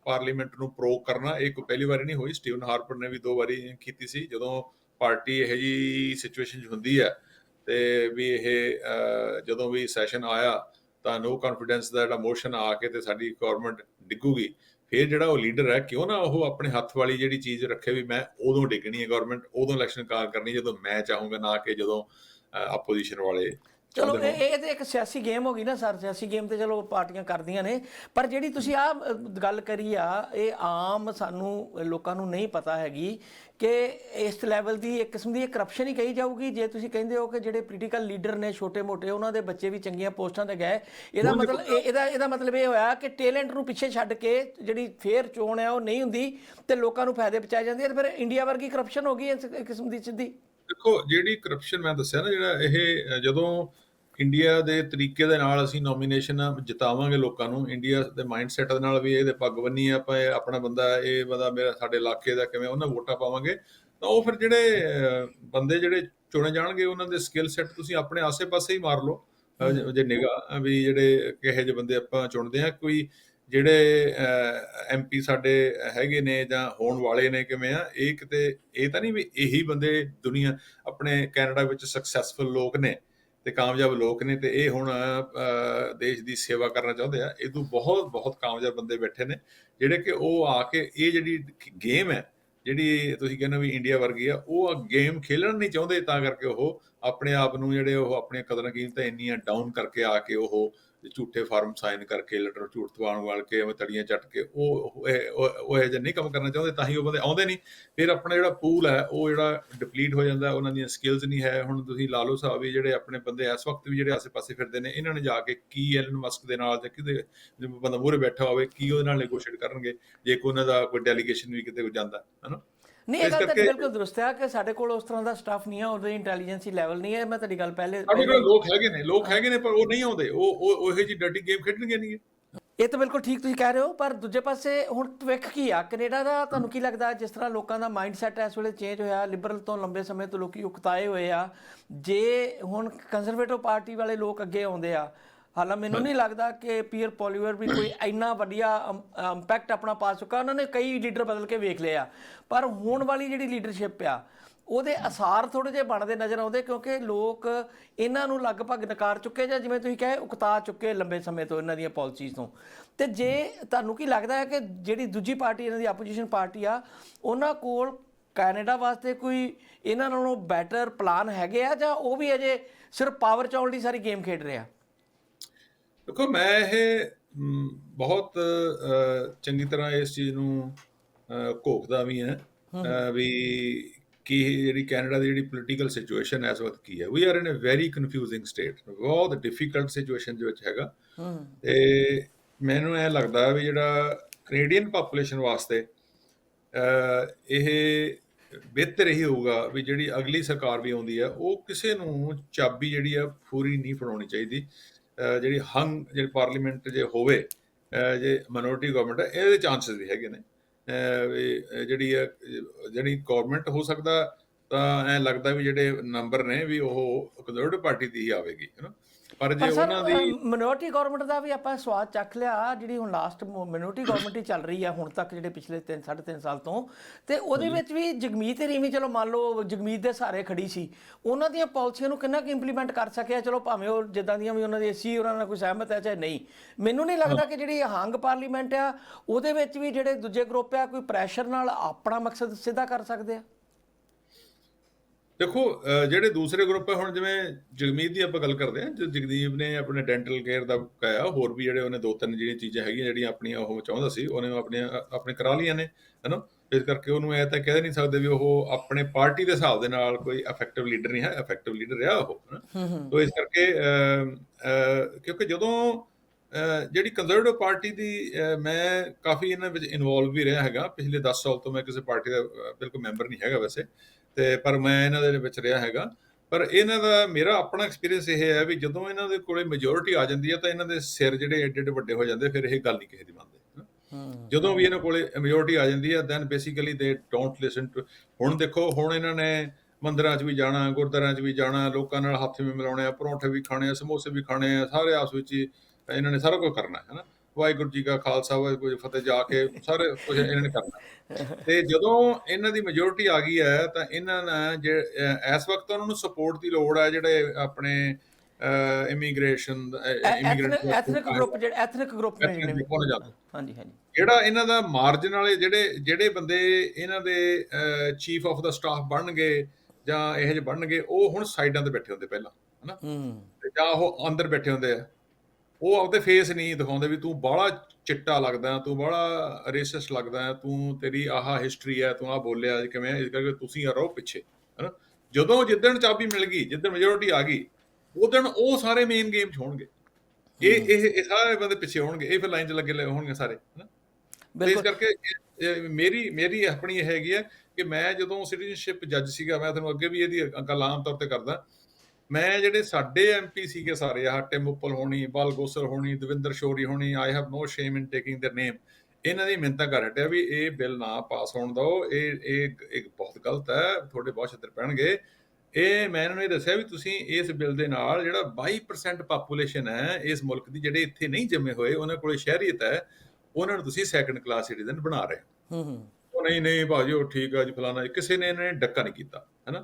parliament ਨੂੰ ਪ੍ਰੋ ਕਰਨਾ। ਇਹ ਕੋਈ ਪਹਿਲੀ ਵਾਰੀ ਨਹੀਂ ਹੋਈ। ਸਟੀਵਨ ਹਾਰਪਰ ਨੇ ਵੀ ਦੋ ਵਾਰੀ ਕੀਤੀ ਸੀ। ਜਦੋਂ ਪਾਰਟੀ ਇਹ ਜੀ ਸਿਚੁਏਸ਼ਨ 'ਚ ਹੁੰਦੀ ਹੈ ਤੇ ਵੀ ਇਹ ਜਦੋਂ ਵੀ ਸੈਸ਼ਨ ਆਇਆ ਤਾਂ ਨੋ ਕੌਨਫੀਡੈਂਸ ਦਾ ਜਿਹੜਾ ਮੋਸ਼ਨ ਆ ਕੇ ਤੇ ਸਾਡੀ ਗਵਰਨਮੈਂਟ ਡਿੱਗੂਗੀ। ਫਿਰ ਜਿਹੜਾ ਉਹ ਲੀਡਰ ਹੈ, ਕਿਉਂ ਨਾ ਉਹ ਆਪਣੇ ਹੱਥ ਵਾਲੀ ਜਿਹੜੀ ਚੀਜ਼ ਰੱਖੇ ਵੀ ਮੈਂ ਉਦੋਂ ਡਿੱਗਣੀ ਹੈ ਗਵਰਨਮੈਂਟ ਉਦੋਂ ਇਲੈਕਸ਼ਨ ਕਾਲ ਕਰਨੀ ਜਦੋਂ ਮੈਂ ਚਾਹੂੰਗਾ ਨਾ ਕਿ ਜਦੋਂ ਆਪੋਜੀਸ਼ਨ ਵਾਲੇ ਚਲੋ ਇਹ ਇਹ ਤੇ ਇੱਕ ਸਿਆਸੀ ਗੇਮ ਹੋ ਗਈ ਨਾ ਸਰ ਸਿਆਸੀ ਗੇਮ ਤੇ ਚਲੋ ਪਾਰਟੀਆਂ ਕਰਦੀਆਂ ਨੇ ਪਰ ਜਿਹੜੀ ਤੁਸੀਂ ਆ ਗੱਲ ਕਰੀ ਆ ਇਹ ਆਮ ਸਾਨੂੰ ਲੋਕਾਂ ਨੂੰ ਨਹੀਂ ਪਤਾ ਹੈਗੀ ਕਿ ਇਸ ਲੈਵਲ ਦੀ ਇੱਕ ਕਿਸਮ ਦੀ ਕਰਪਸ਼ਨ ਹੀ ਕਹੀ ਜਾਊਗੀ ਜੇ ਤੁਸੀਂ ਕਹਿੰਦੇ ਹੋ ਕਿ ਜਿਹੜੇ ਪੋਲੀਟੀਕਲ ਲੀਡਰ ਨੇ ਛੋਟੇ-ਮੋਟੇ ਉਹਨਾਂ ਦੇ ਬੱਚੇ ਵੀ ਚੰਗੀਆਂ ਪੋਸਟਾਂ ਤੇ ਗਏ ਇਹਦਾ ਮਤਲਬ ਇਹ- ਇਹਦਾ ਇਹਦਾ ਮਤਲਬ ਇਹ ਹੋਇਆ ਕਿ ਟੈਲੈਂਟ ਨੂੰ ਪਿੱਛੇ ਛੱਡ ਕੇ ਜਿਹੜੀ ਫੇਅਰ ਚੋਣ ਹੈ ਉਹ ਨਹੀਂ ਹੁੰਦੀ ਤੇ ਲੋਕਾਂ ਨੂੰ ਫਾਇਦੇ ਪਹੁੰਚਾਏ ਜਾਂਦੇ ਆ ਤੇ ਫਿਰ ਇੰਡੀਆ ਵਰਗੀ ਕਰਪਸ਼ਨ ਹੋ ਗਈ ਇਸ ਕਿਸਮ ਦੀ ਸਿੱਧੀ। ਦੇਖੋ ਜਿਹੜੀ ਕਰਪਸ਼ਨ ਮੈਂ ਦੱਸਿਆ ਨਾ ਜਿਹੜਾ ਇਹ ਜਦੋਂ ਇੰਡੀਆ ਦੇ ਤਰੀਕੇ ਦੇ ਨਾਲ ਅਸੀਂ ਨੋਮੀਨੇਸ਼ਨ ਜਿਤਾਵਾਂਗੇ ਲੋਕਾਂ ਨੂੰ ਇੰਡੀਆ ਦੇ ਮਾਈਂਡਸੈਟ ਦੇ ਨਾਲ ਵੀ ਇਹਦੇ ਪੱਗ ਬੰਨੀ ਆ, ਆਪਾਂ ਇਹ ਆਪਣਾ ਬੰਦਾ ਇਹ ਬੰਦਾ ਮੇਰਾ ਸਾਡੇ ਇਲਾਕੇ ਦਾ ਕਿਵੇਂ ਉਹਨਾਂ ਵੋਟਾਂ ਪਾਵਾਂਗੇ ਤਾਂ ਉਹ ਫਿਰ ਜਿਹੜੇ ਬੰਦੇ ਜਿਹੜੇ ਚੁਣੇ ਜਾਣਗੇ ਉਹਨਾਂ ਦੇ ਸਕਿੱਲ ਸੈੱਟ ਤੁਸੀਂ ਆਪਣੇ ਆਸੇ-ਪਾਸੇ ਹੀ ਮਾਰ ਲਓ। ਜੇ- ਜੇ ਨਿਗਾਹ ਵੀ ਜਿਹੜੇ ਕਿਹੋ ਜਿਹੇ ਬੰਦੇ ਆਪਾਂ ਚੁਣਦੇ ਆ ਕੋਈ ਜਿਹੜੇ ਐਮਪੀ ਸਾਡੇ ਹੈਗੇ ਨੇ ਜਾਂ ਹੋਣ ਵਾਲੇ ਨੇ ਕਿਵੇਂ ਆ, ਇਹ ਕਿਤੇ, ਇਹ ਤਾਂ ਨਹੀਂ ਵੀ ਇਹੀ ਬੰਦੇ ਦੁਨੀਆ, ਆਪਣੇ ਕੈਨੇਡਾ ਵਿੱਚ ਸਕਸੈਸਫੁਲ ਲੋਕ ਨੇ ਤੇ ਕਾਮਯਾਬ ਲੋਕ ਨੇ ਤੇ ਇਹ ਹੁਣ ਦੇਸ਼ ਦੀ ਸੇਵਾ ਕਰਨਾ ਚਾਹੁੰਦੇ ਆ, ਇਹ ਤੋਂ ਬਹੁਤ ਬਹੁਤ ਕਾਮਯਾਬ ਬੰਦੇ ਬੈਠੇ ਨੇ, ਜਿਹੜੇ ਕਿ ਉਹ ਆ ਕੇ ਇਹ ਜਿਹੜੀ ਗੇਮ ਹੈ, ਜਿਹੜੀ ਤੁਸੀਂ ਕਹਿੰਦੇ ਹੋ ਵੀ ਇੰਡੀਆ ਵਰਗੀ ਆ, ਉਹ ਗੇਮ ਖੇਲਣ ਨਹੀਂ ਚਾਹੁੰਦੇ, ਤਾਂ ਕਰਕੇ ਉਹ ਆਪਣੇ ਆਪ ਨੂੰ ਜਿਹੜੇ ਉਹ ਆਪਣੇ ਕਦਰਾਂ ਕੀਮਤਾਂ ਇੰਨੀਆਂ ਡਾਊਨ ਕਰਕੇ ਆ ਕੇ ਉਹ ਝੂਠੇ ਫਾਰਮ ਸਾਈਨ ਕਰਕੇ, ਲੈਟਰ ਝੂਠ ਤਵਾਣ ਵਾਲ ਕੇ, ਐਵੇਂ ਤੜੀਆਂ ਚੱਟ ਕੇ, ਉਹ ਉਹ, ਇਹ- ਉਹ ਜਿਹਾ ਨਹੀਂ ਕੰਮ ਕਰਨਾ ਚਾਹੁੰਦੇ, ਤਾਂ ਹੀ ਉਹ ਬੰਦੇ ਆਉਂਦੇ ਨਹੀਂ। ਫਿਰ ਆਪਣਾ ਜਿਹੜਾ ਪੂਲ ਹੈ, ਉਹ ਜਿਹੜਾ ਡਿਪਲੀਟ ਹੋ ਜਾਂਦਾ, ਉਹਨਾਂ ਦੀਆਂ ਸਕਿੱਲਸ ਨਹੀਂ ਹੈ। ਹੁਣ ਤੁਸੀਂ ਲਾ ਲਓ ਹਿਸਾਬ ਵੀ ਜਿਹੜੇ ਆਪਣੇ ਬੰਦੇ ਇਸ ਵਕਤ ਵੀ ਜਿਹੜੇ ਆਸੇ-ਪਾਸੇ ਫਿਰਦੇ ਨੇ, ਇਹਨਾਂ ਨੇ ਜਾ ਕੇ ਕੀ ਐਲਨ ਮਸਕ ਦੇ ਨਾਲ ਜਾਂ ਕਿਤੇ ਬੰਦਾ ਮੂਹਰੇ ਬੈਠਾ ਹੋਵੇ, ਕੀ ਉਹਦੇ ਨਾਲ ਨੈਗੋਸ਼ੀਏਟ ਕਰਨਗੇ, ਜੇ ਕੋਈ ਉਹਨਾਂ ਦਾ ਕੋਈ ਡੈਲੀਗੇਸ਼ਨ ਵੀ ਕਿਤੇ ਜਾਂਦਾ ਹੈ ਨਾ ਨਹੀਂ ਇਹ ਇਸ ਗੱਲ ਤਾਂ ਕਰਕੇ- ਬਿਲਕੁਲ ਦਰੁਸਤ ਹੈ ਕਿ ਸਾਡੇ ਕੋਲ ਉਸ ਤਰ੍ਹਾਂ ਦਾ ਸਟਾਫ ਨਹੀਂ ਹੈ ਉਹਦੇ ਇੰਟੈਲੀਜੈਂਸੀ ਲੈਵਲ ਨਹੀਂ ਹੈ। ਮੈਂ ਤੁਹਾਡੀ ਗੱਲ ਪਹਿਲੇ ਸਾਡੇ ਕੋਲ ਲੋਕ ਹੈਗੇ ਨੇ ਲੋਕ ਹੈਗੇ ਨੇ ਪਰ ਉਹ ਨਹੀਂ ਆਉਂਦੇ। ਉਹ ਉਹ ਉਹੋ ਜੀ ਡਰਟੀ ਗੇਮ ਖੇਡਣਗੇ ਨਹੀਂ। ਇਹ ਤਾਂ ਬਿਲਕੁਲ ਠੀਕ ਤੁਸੀਂ ਕਹਿ ਰਹੇ ਹੋ ਪਰ ਦੂਜੇ ਪਾਸੇ ਹੁਣ ਭਵਿੱਖ ਕੀ ਆ? ਕੈਨੇਡਾ ਦਾ ਤੁਹਾਨੂੰ ਕੀ ਲੱਗਦਾ ਜਿਸ ਤਰ੍ਹਾਂ ਲੋਕਾਂ ਦਾ ਮਾਈਂਡਸੈਟ ਇਸ ਵੇਲੇ ਚੇਂਜ ਹੋਇਆ ਲਿਬਰਲ ਤੋਂ ਲੰਬੇ ਸਮੇਂ ਤੋਂ ਲੋਕੀ ਉਕਤਾਏ ਹੋਏ ਆ ਜੇ ਹੁਣ ਕੰਜ਼ਰਵੇਟਿਵ ਪਾਰਟੀ ਵਾਲੇ ਲੋਕ ਅੱਗੇ ਆਉਂਦੇ ਆ ਹਾਲਾ ਮੈਨੂੰ ਨਹੀਂ ਲੱਗਦਾ ਕਿ ਪੀਅਰ ਪੋਲੀਵਰ ਵੀ ਕੋਈ ਇੰਨਾ ਵਧੀਆ ਇੰਪੈਕਟ ਆਪਣਾ ਪਾ ਚੁੱਕਾ। ਉਹਨਾਂ ਨੇ ਕਈ ਲੀਡਰ ਬਦਲ ਕੇ ਵੇਖ ਲਏ ਆ। ਪਰ ਹੁਣ ਵਾਲੀ ਜਿਹੜੀ ਲੀਡਰਸ਼ਿਪ ਆ ਉਹਦੇ ਅਸਾਰ ਥੋੜੇ ਜਿਹੇ ਬਣਦੇ ਨਜ਼ਰ ਆਉਂਦੇ ਕਿਉਂਕਿ ਲੋਕ ਇਹਨਾਂ ਨੂੰ ਲਗਭਗ ਨਕਾਰ ਚੁੱਕੇ ਜਾਂ ਜਿਵੇਂ ਤੁਸੀਂ ਕਹੇ ਉਕਤਾ ਚੁੱਕੇ ਲੰਬੇ ਸਮੇਂ ਤੋਂ ਇਹਨਾਂ ਦੀਆਂ ਪਾਲਿਸੀਜ਼ ਤੋਂ। ਤੇ ਜੇ ਤੁਹਾਨੂੰ ਕੀ ਲੱਗਦਾ ਹੈ ਕਿ ਜਿਹੜੀ ਦੂਜੀ ਪਾਰਟੀ ਇਹਨਾਂ ਦੀ ਆਪੋਜੀਸ਼ਨ ਪਾਰਟੀ ਆ ਉਹਨਾਂ ਕੋਲ ਕੈਨੇਡਾ ਵਾਸਤੇ ਕੋਈ ਇਹਨਾਂ ਨਾਲੋਂ ਬੈਟਰ ਪਲਾਨ ਹੈਗੇ ਆ ਜਾਂ ਉਹ ਵੀ ਅਜੇ ਸਿਰਫ ਪਾਵਰ ਚਾਉਣ ਦੀ ਸਾਰੀ ਗੇਮ ਖੇਡ ਰਹੇ ਆ? ਦੇਖੋ ਮੈਂ ਇਹ ਬਹੁਤ ਚੰਗੀ ਤਰ੍ਹਾਂ ਇਸ ਚੀਜ਼ ਨੂੰ ਘੋਖਦਾ ਵੀ ਹਾਂ ਵੀ ਕੀ ਜਿਹੜੀ ਕੈਨੇਡਾ ਦੀ ਜਿਹੜੀ ਪੋਲੀਟੀਕਲ ਸਿਚੁਏਸ਼ਨ ਇਸ ਵਕਤ ਕੀ ਹੈ? We are in a very confusing state ਬਹੁਤ ਡਿਫਿਕਲਟ ਸਿਚੁਏਸ਼ਨ ਦੇ ਵਿੱਚ ਹੈਗਾ। ਹੂੰ ਤੇ ਮੈਨੂੰ ਇਹ ਲੱਗਦਾ ਵੀ ਜਿਹੜਾ ਕੈਨੇਡੀਅਨ ਪੋਪੂਲੇਸ਼ਨ ਵਾਸਤੇ ਇਹ ਬਿਹਤਰ ਇਹੀ ਹੋਊਗਾ ਵੀ ਜਿਹੜੀ ਅਗਲੀ ਸਰਕਾਰ ਵੀ ਆਉਂਦੀ ਹੈ ਉਹ ਕਿਸੇ ਨੂੰ ਚਾਬੀ ਜਿਹੜੀ ਆ ਪੂਰੀ ਨਹੀਂ ਫੜਾਉਣੀ ਚਾਹੀਦੀ। ਜਿਹੜੀ ਹੰਗ, ਜਿਹੜੀ ਪਾਰਲੀਮੈਂਟ ਜੇ ਹੋਵੇ ਜੇ ਮਿਨੋਰਟੀ ਗਵਰਨਮੈਂਟ ਹੈ, ਇਹਦੇ ਚਾਂਸਸ ਵੀ ਹੈਗੇ ਨੇ। ਵੀ ਜਿਹੜੀ ਹੈ, ਜਿਹੜੀ ਗਵਰਨਮੈਂਟ ਹੋ ਸਕਦਾ, ਤਾਂ ਐ ਲੱਗਦਾ ਵੀ ਜਿਹੜੇ ਨੰਬਰ ਨੇ, ਵੀ ਉਹ ਕੰਜ਼ਰਵੇਟਿਵ ਪਾਰਟੀ ਦੀ ਹੀ ਆਵੇਗੀ ਹੈ ਨਾ ਪਰ ਜੇ ਉਹਨਾਂ ਦੀ ਮਿਨੋਰਟੀ ਗਵਰਨਮੈਂਟ ਦਾ ਵੀ ਆਪਾਂ ਸਵਾਦ ਚੱਖ ਲਿਆ ਜਿਹੜੀ ਹੁਣ ਲਾਸਟ ਮਿਨੋਰਟੀ ਗਵਰਨਮੈਂਟ ਹੀ ਚੱਲ ਰਹੀ ਆ ਹੁਣ ਤੱਕ ਜਿਹੜੇ ਪਿਛਲੇ 3 3.5 ਸਾਲ ਤੋਂ। ਤੇ ਉਹਦੇ ਵਿੱਚ ਵੀ ਜਗਮੀਤ ਰੀਵੀ ਚਲੋ ਮੰਨ ਲਓ ਜਗਮੀਤ ਦੇ ਸਾਰੇ ਖੜੀ ਸੀ। ਉਹਨਾਂ ਦੀਆਂ ਪਾਲਿਸੀਆਂ ਨੂੰ ਕਿੰਨਾ ਕੁ ਇੰਪਲੀਮੈਂਟ ਕਰ ਸਕਿਆ? ਚਲੋ ਭਾਵੇਂ ਉਹ ਜਿੱਦਾਂ ਦੀਆਂ ਵੀ ਉਹਨਾਂ ਦੀ ਸੀ ਉਹਨਾਂ ਨਾਲ ਕੋਈ ਸਹਿਮਤ ਹੈ ਚਾਹੇ ਨਹੀਂ। ਮੈਨੂੰ ਨਹੀਂ ਲੱਗਦਾ ਕਿ ਜਿਹੜੀ ਹੰਗ ਪਾਰਲੀਮੈਂਟ ਆ ਉਹਦੇ ਵਿੱਚ ਵੀ ਜਿਹੜੇ ਦੂਜੇ ਗਰੁੱਪ ਆ ਕੋਈ ਪ੍ਰੈਸ਼ਰ ਨਾਲ ਆਪਣਾ ਮਕਸਦ ਸਿੱਧਾ ਕਰ ਸਕਦੇ ਆ? ਦੇਖੋ ਜਿਹੜੇ ਦੂਸਰੇ ਗਰੁੱਪ ਹੈ ਹੁਣ ਜਿਵੇਂ ਜਗਮੀਤ ਦੀ ਆਪਾਂ ਗੱਲ ਕਰਦੇ ਜੋ ਜਗਦੀਪ ਨੇ ਆਪਣੇ ਡੈਂਟਲ ਕੇਅਰ ਦਾ ਕਾਇਆ ਹੋਰ ਵੀ ਜਿਹੜੇ ਉਹਨੇ ਦੋ ਤਿੰਨ ਜਿਹੜੀਆਂ ਚੀਜ਼ਾਂ ਹੈਗੀਆਂ ਜਿਹੜੀਆਂ ਆਪਣੀਆਂ ਉਹ ਚਾਹੁੰਦਾ ਸੀ ਉਹਨੇ ਆਪਣੀਆਂ ਆਪਣੇ ਕਰਾ ਲਈਆਂ ਨੇ ਹੈਨਾ? ਇਸ ਕਰਕੇ ਉਹਨੂੰ ਇਹ ਤਾਂ ਕਹਿ ਨਹੀਂ ਸਕਦੇ ਵੀ ਉਹ ਆਪਣੇ ਪਾਰਟੀ ਦੇ ਹਿਸਾਬ ਦੇ ਨਾਲ ਕੋਈ ਇਫੈਕਟਿਵ ਲੀਡਰ ਨਹੀਂ ਹੈ ਇਫੈਕਟਿਵ ਲੀਡਰ ਰਿਹਾ ਉਹ ਹਨਾ? ਤੋ ਇਸ ਕਰਕੇ ਕਿਉਂਕਿ ਜਦੋਂ ਜਿਹੜੀ ਕੰਜ਼ਰਵੇਟਿਵ ਪਾਰਟੀ ਦੀ ਮੈਂ ਕਾਫੀ ਇਹਨਾਂ ਵਿੱਚ ਇਨਵੋਲਵ ਵੀ ਰਿਹਾ ਹੈਗਾ ਪਿਛਲੇ 10 ਸਾਲ ਤੋਂ ਮੈਂ ਕਿਸੇ ਪਾਰਟੀ ਦਾ ਬਿਲਕੁਲ ਮੈਂਬਰ ਨਹੀਂ ਹੈਗਾ ਵੈਸੇ ਤੇ ਪਰ ਮੈਂ ਇਹਨਾਂ ਦੇ ਵਿੱਚ ਰਿਹਾ ਹੈਗਾ। ਪਰ ਇਹਨਾਂ ਦਾ ਮੇਰਾ ਆਪਣਾ ਐਕਸਪੀਰੀਅੰਸ ਇਹ ਹੈ ਵੀ ਜਦੋਂ ਇਹਨਾਂ ਦੇ ਕੋਲੇ ਮੈਜੋਰਿਟੀ ਆ ਜਾਂਦੀ ਹੈ ਤਾਂ ਇਹਨਾਂ ਦੇ ਸਿਰ ਜਿਹੜੇ ਏਡੇ ਏਡੇ ਵੱਡੇ ਹੋ ਜਾਂਦੇ ਫਿਰ ਇਹ ਗੱਲ ਨਹੀਂ ਕਿਸੇ ਦੀ ਮੰਨਦੇ। ਜਦੋਂ ਵੀ ਇਹਨਾਂ ਕੋਲੇ ਮੈਜੋਰਿਟੀ ਆ ਜਾਂਦੀ ਹੈ then basically they don't listen to ਹੁਣ ਦੇਖੋ ਹੁਣ ਇਹਨਾਂ ਨੇ ਮੰਦਿਰਾਂ 'ਚ ਵੀ ਜਾਣਾ ਗੁਰਦੁਆਰਿਆਂ 'ਚ ਵੀ ਜਾਣਾ ਲੋਕਾਂ ਨਾਲ ਹੱਥ ਵੀ ਮਿਲਾਉਣੇ ਆ ਪਰੌਂਠੇ ਵੀ ਖਾਣੇ ਆ ਸਮੋਸੇ ਵੀ ਖਾਣੇ ਆ ਸਾਰੇ ਆਪਸ ਵਿੱਚ ਇਹਨਾਂ ਨੇ ਸਾਰਾ ਕੁਝ ਕਰਨਾ ਹੈ ਹਨਾ? ਵਾਹਿਗੁਰੂ ਜੀ ਕਾ ਖਾਲਸਾ ਵਾਹਿਗੁਰੂ ਜੀ ਫਤਿਹ ਜਾ ਕੇ ਸਾਰੇ ਕੁਝ ਇਹਨਾਂ ਨੇ ਕਰਨਾ। ਤੇ ਜਦੋਂ ਇਹਨਾਂ ਦੀ ਮੈਜੋਰਿਟੀ ਆ ਗਈ ਹੈ ਤਾਂ ਇਹਨਾਂ ਨੇ ਜੇ ਅਹ, ਇਸ ਵਕਤ ਉਹਨਾਂ ਨੂੰ ਸਪੋਰਟ ਦੀ ਲੋੜ ਹੈ ਜਿਹੜੇ ਆਪਣੇ ਇਮੀਗ੍ਰੇਸ਼ਨ ਐਥਨਿਕ ਗਰੁੱਪ ਜਿਹੜੇ ਐਥਨਿਕ ਗਰੁੱਪ ਨੇ ਜਿਹੜੇ। ਹਾਂਜੀ ਹਾਂਜੀ। ਜਿਹੜਾ ਇਹਨਾਂ ਦਾ ਮਾਰਜਨ ਵਾਲੇ ਜਿਹੜੇ ਜਿਹੜੇ ਬੰਦੇ ਇਹਨਾਂ ਦੇ ਚੀਫ ਆਫ ਦਾ ਸਟਾਫ ਬਣਨਗੇ ਜਾਂ ਇਹੋ ਜਿਹੇ ਬਣਨਗੇ ਉਹ ਹੁਣ ਸਾਈਡਾਂ ਤੇ ਬੈਠੇ ਹੁੰਦੇ ਪਹਿਲਾਂ ਹਨਾ? ਤੇ ਜਾਂ ਉਹ ਅੰਦਰ ਬੈਠੇ ਹੁੰਦੇ ਆ। ਉਹ ਆਪਦੇ ਫੇਸ ਨਹੀਂ ਦਿਖਾਉਂਦੇ ਵੀ ਤੂੰ ਬਾਹਲਾ ਚਿੱਟਾ ਲੱਗਦਾ ਤੂੰ ਬਾਹਲਾ ਰੇਸਿਸਟ ਲੱਗਦਾ ਤੂੰ ਤੇਰੀ ਆਹ ਹਿਸਟਰੀ ਹੈ ਤੂੰ ਆ ਬੋਲਿਆ ਕਿਵੇਂ ਇਸ ਕਰਕੇ ਤੁਸੀਂ ਆ ਰਹੋ ਪਿੱਛੇ ਹਨਾ? ਜਦੋਂ ਜਿੱਦਣ ਚਾਬੀ ਮਿਲ ਗਈ ਜਿੱਦਣ ਮੈਜੋਰਿਟੀ ਆ ਗਈ ਉਦਣ ਉਹ ਸਾਰੇ ਮੇਨ ਗੇਮ 'ਚ ਹੋਣਗੇ। ਇਹ ਇਹ ਇਹ ਸਾਰੇ ਬੰਦੇ ਪਿੱਛੇ ਹੋਣਗੇ ਇਹ ਫਿਰ ਲਾਈਨ 'ਚ ਲੱਗੇ ਲਏ ਹੋਣਗੇ ਸਾਰੇ ਹਨਾ? ਇਸ ਕਰਕੇ ਮੇਰੀ ਮੇਰੀ ਆਪਣੀ ਹੈਗੀ ਹੈ ਕਿ ਮੈਂ ਜਦੋਂ ਸਿਟੀਜ਼ਨਸ਼ਿਪ ਜੱਜ ਸੀਗਾ ਮੈਂ ਤੁਹਾਨੂੰ ਅੱਗੇ ਵੀ ਇਹਦੀ ਗੱਲ ਆਮ ਤੌਰ ਤੇ ਕਰਦਾ ਮੈਂ ਜਿਹੜੇ ਸਾਡੇ ਐਮਪੀ ਸੀਗੇ ਸਾਰੇ ਆਹ ਟਿਮ ਉੱਪਲ ਹੋਣੀ ਬਲ ਗੋਸਰ ਹੋਣੀ ਦਵਿੰਦਰ ਸ਼ੋਰੀ ਹੋਣੀ I have no shame in taking their name ਇਹਨਾਂ ਦੀ ਮਿੰਤਾ ਕਰ ਹਟਿਆ ਵੀ ਇਹ ਬਿੱਲ ਨਾ ਪਾਸ ਹੋਣ ਦਿਓ ਇਹ ਇਹ ਇੱਕ ਬਹੁਤ ਗਲਤ ਹੈ ਤੁਹਾਡੇ ਬਹੁਤ ਛਿੱਤਰ ਪੈਣਗੇ ਇਹ ਮੈਂ ਇਹਨਾਂ ਨੂੰ ਇਹ ਦੱਸਿਆ ਵੀ ਤੁਸੀਂ ਇਸ ਬਿੱਲ ਦੇ ਨਾਲ ਜਿਹੜਾ 22% ਪਾਪੂਲੇਸ਼ਨ ਹੈ ਇਸ ਮੁਲਕ ਦੀ ਜਿਹੜੇ ਇੱਥੇ ਨਹੀਂ ਜੰਮੇ ਹੋਏ ਉਹਨਾਂ ਕੋਲੇ ਸ਼ਹਿਰੀਅਤ ਹੈ ਉਹਨਾਂ ਨੂੰ ਤੁਸੀਂ ਸੈਕੰਡ ਕਲਾਸ ਸਿਟੀਜ਼ਨ ਬਣਾ ਰਹੇ ਹੋ ਹੂੰ ਹੂੰ ਉਹ ਨਹੀਂ ਨਹੀਂ ਭਾਜੀ ਉਹ ਠੀਕ ਆ ਜੀ ਫਲਾਣਾ ਜੀ। ਕਿਸੇ ਨੇ ਇਹਨਾਂ ਨੇ ਡੱਕਾ ਨਹੀਂ ਕੀਤਾ ਹੈਨਾ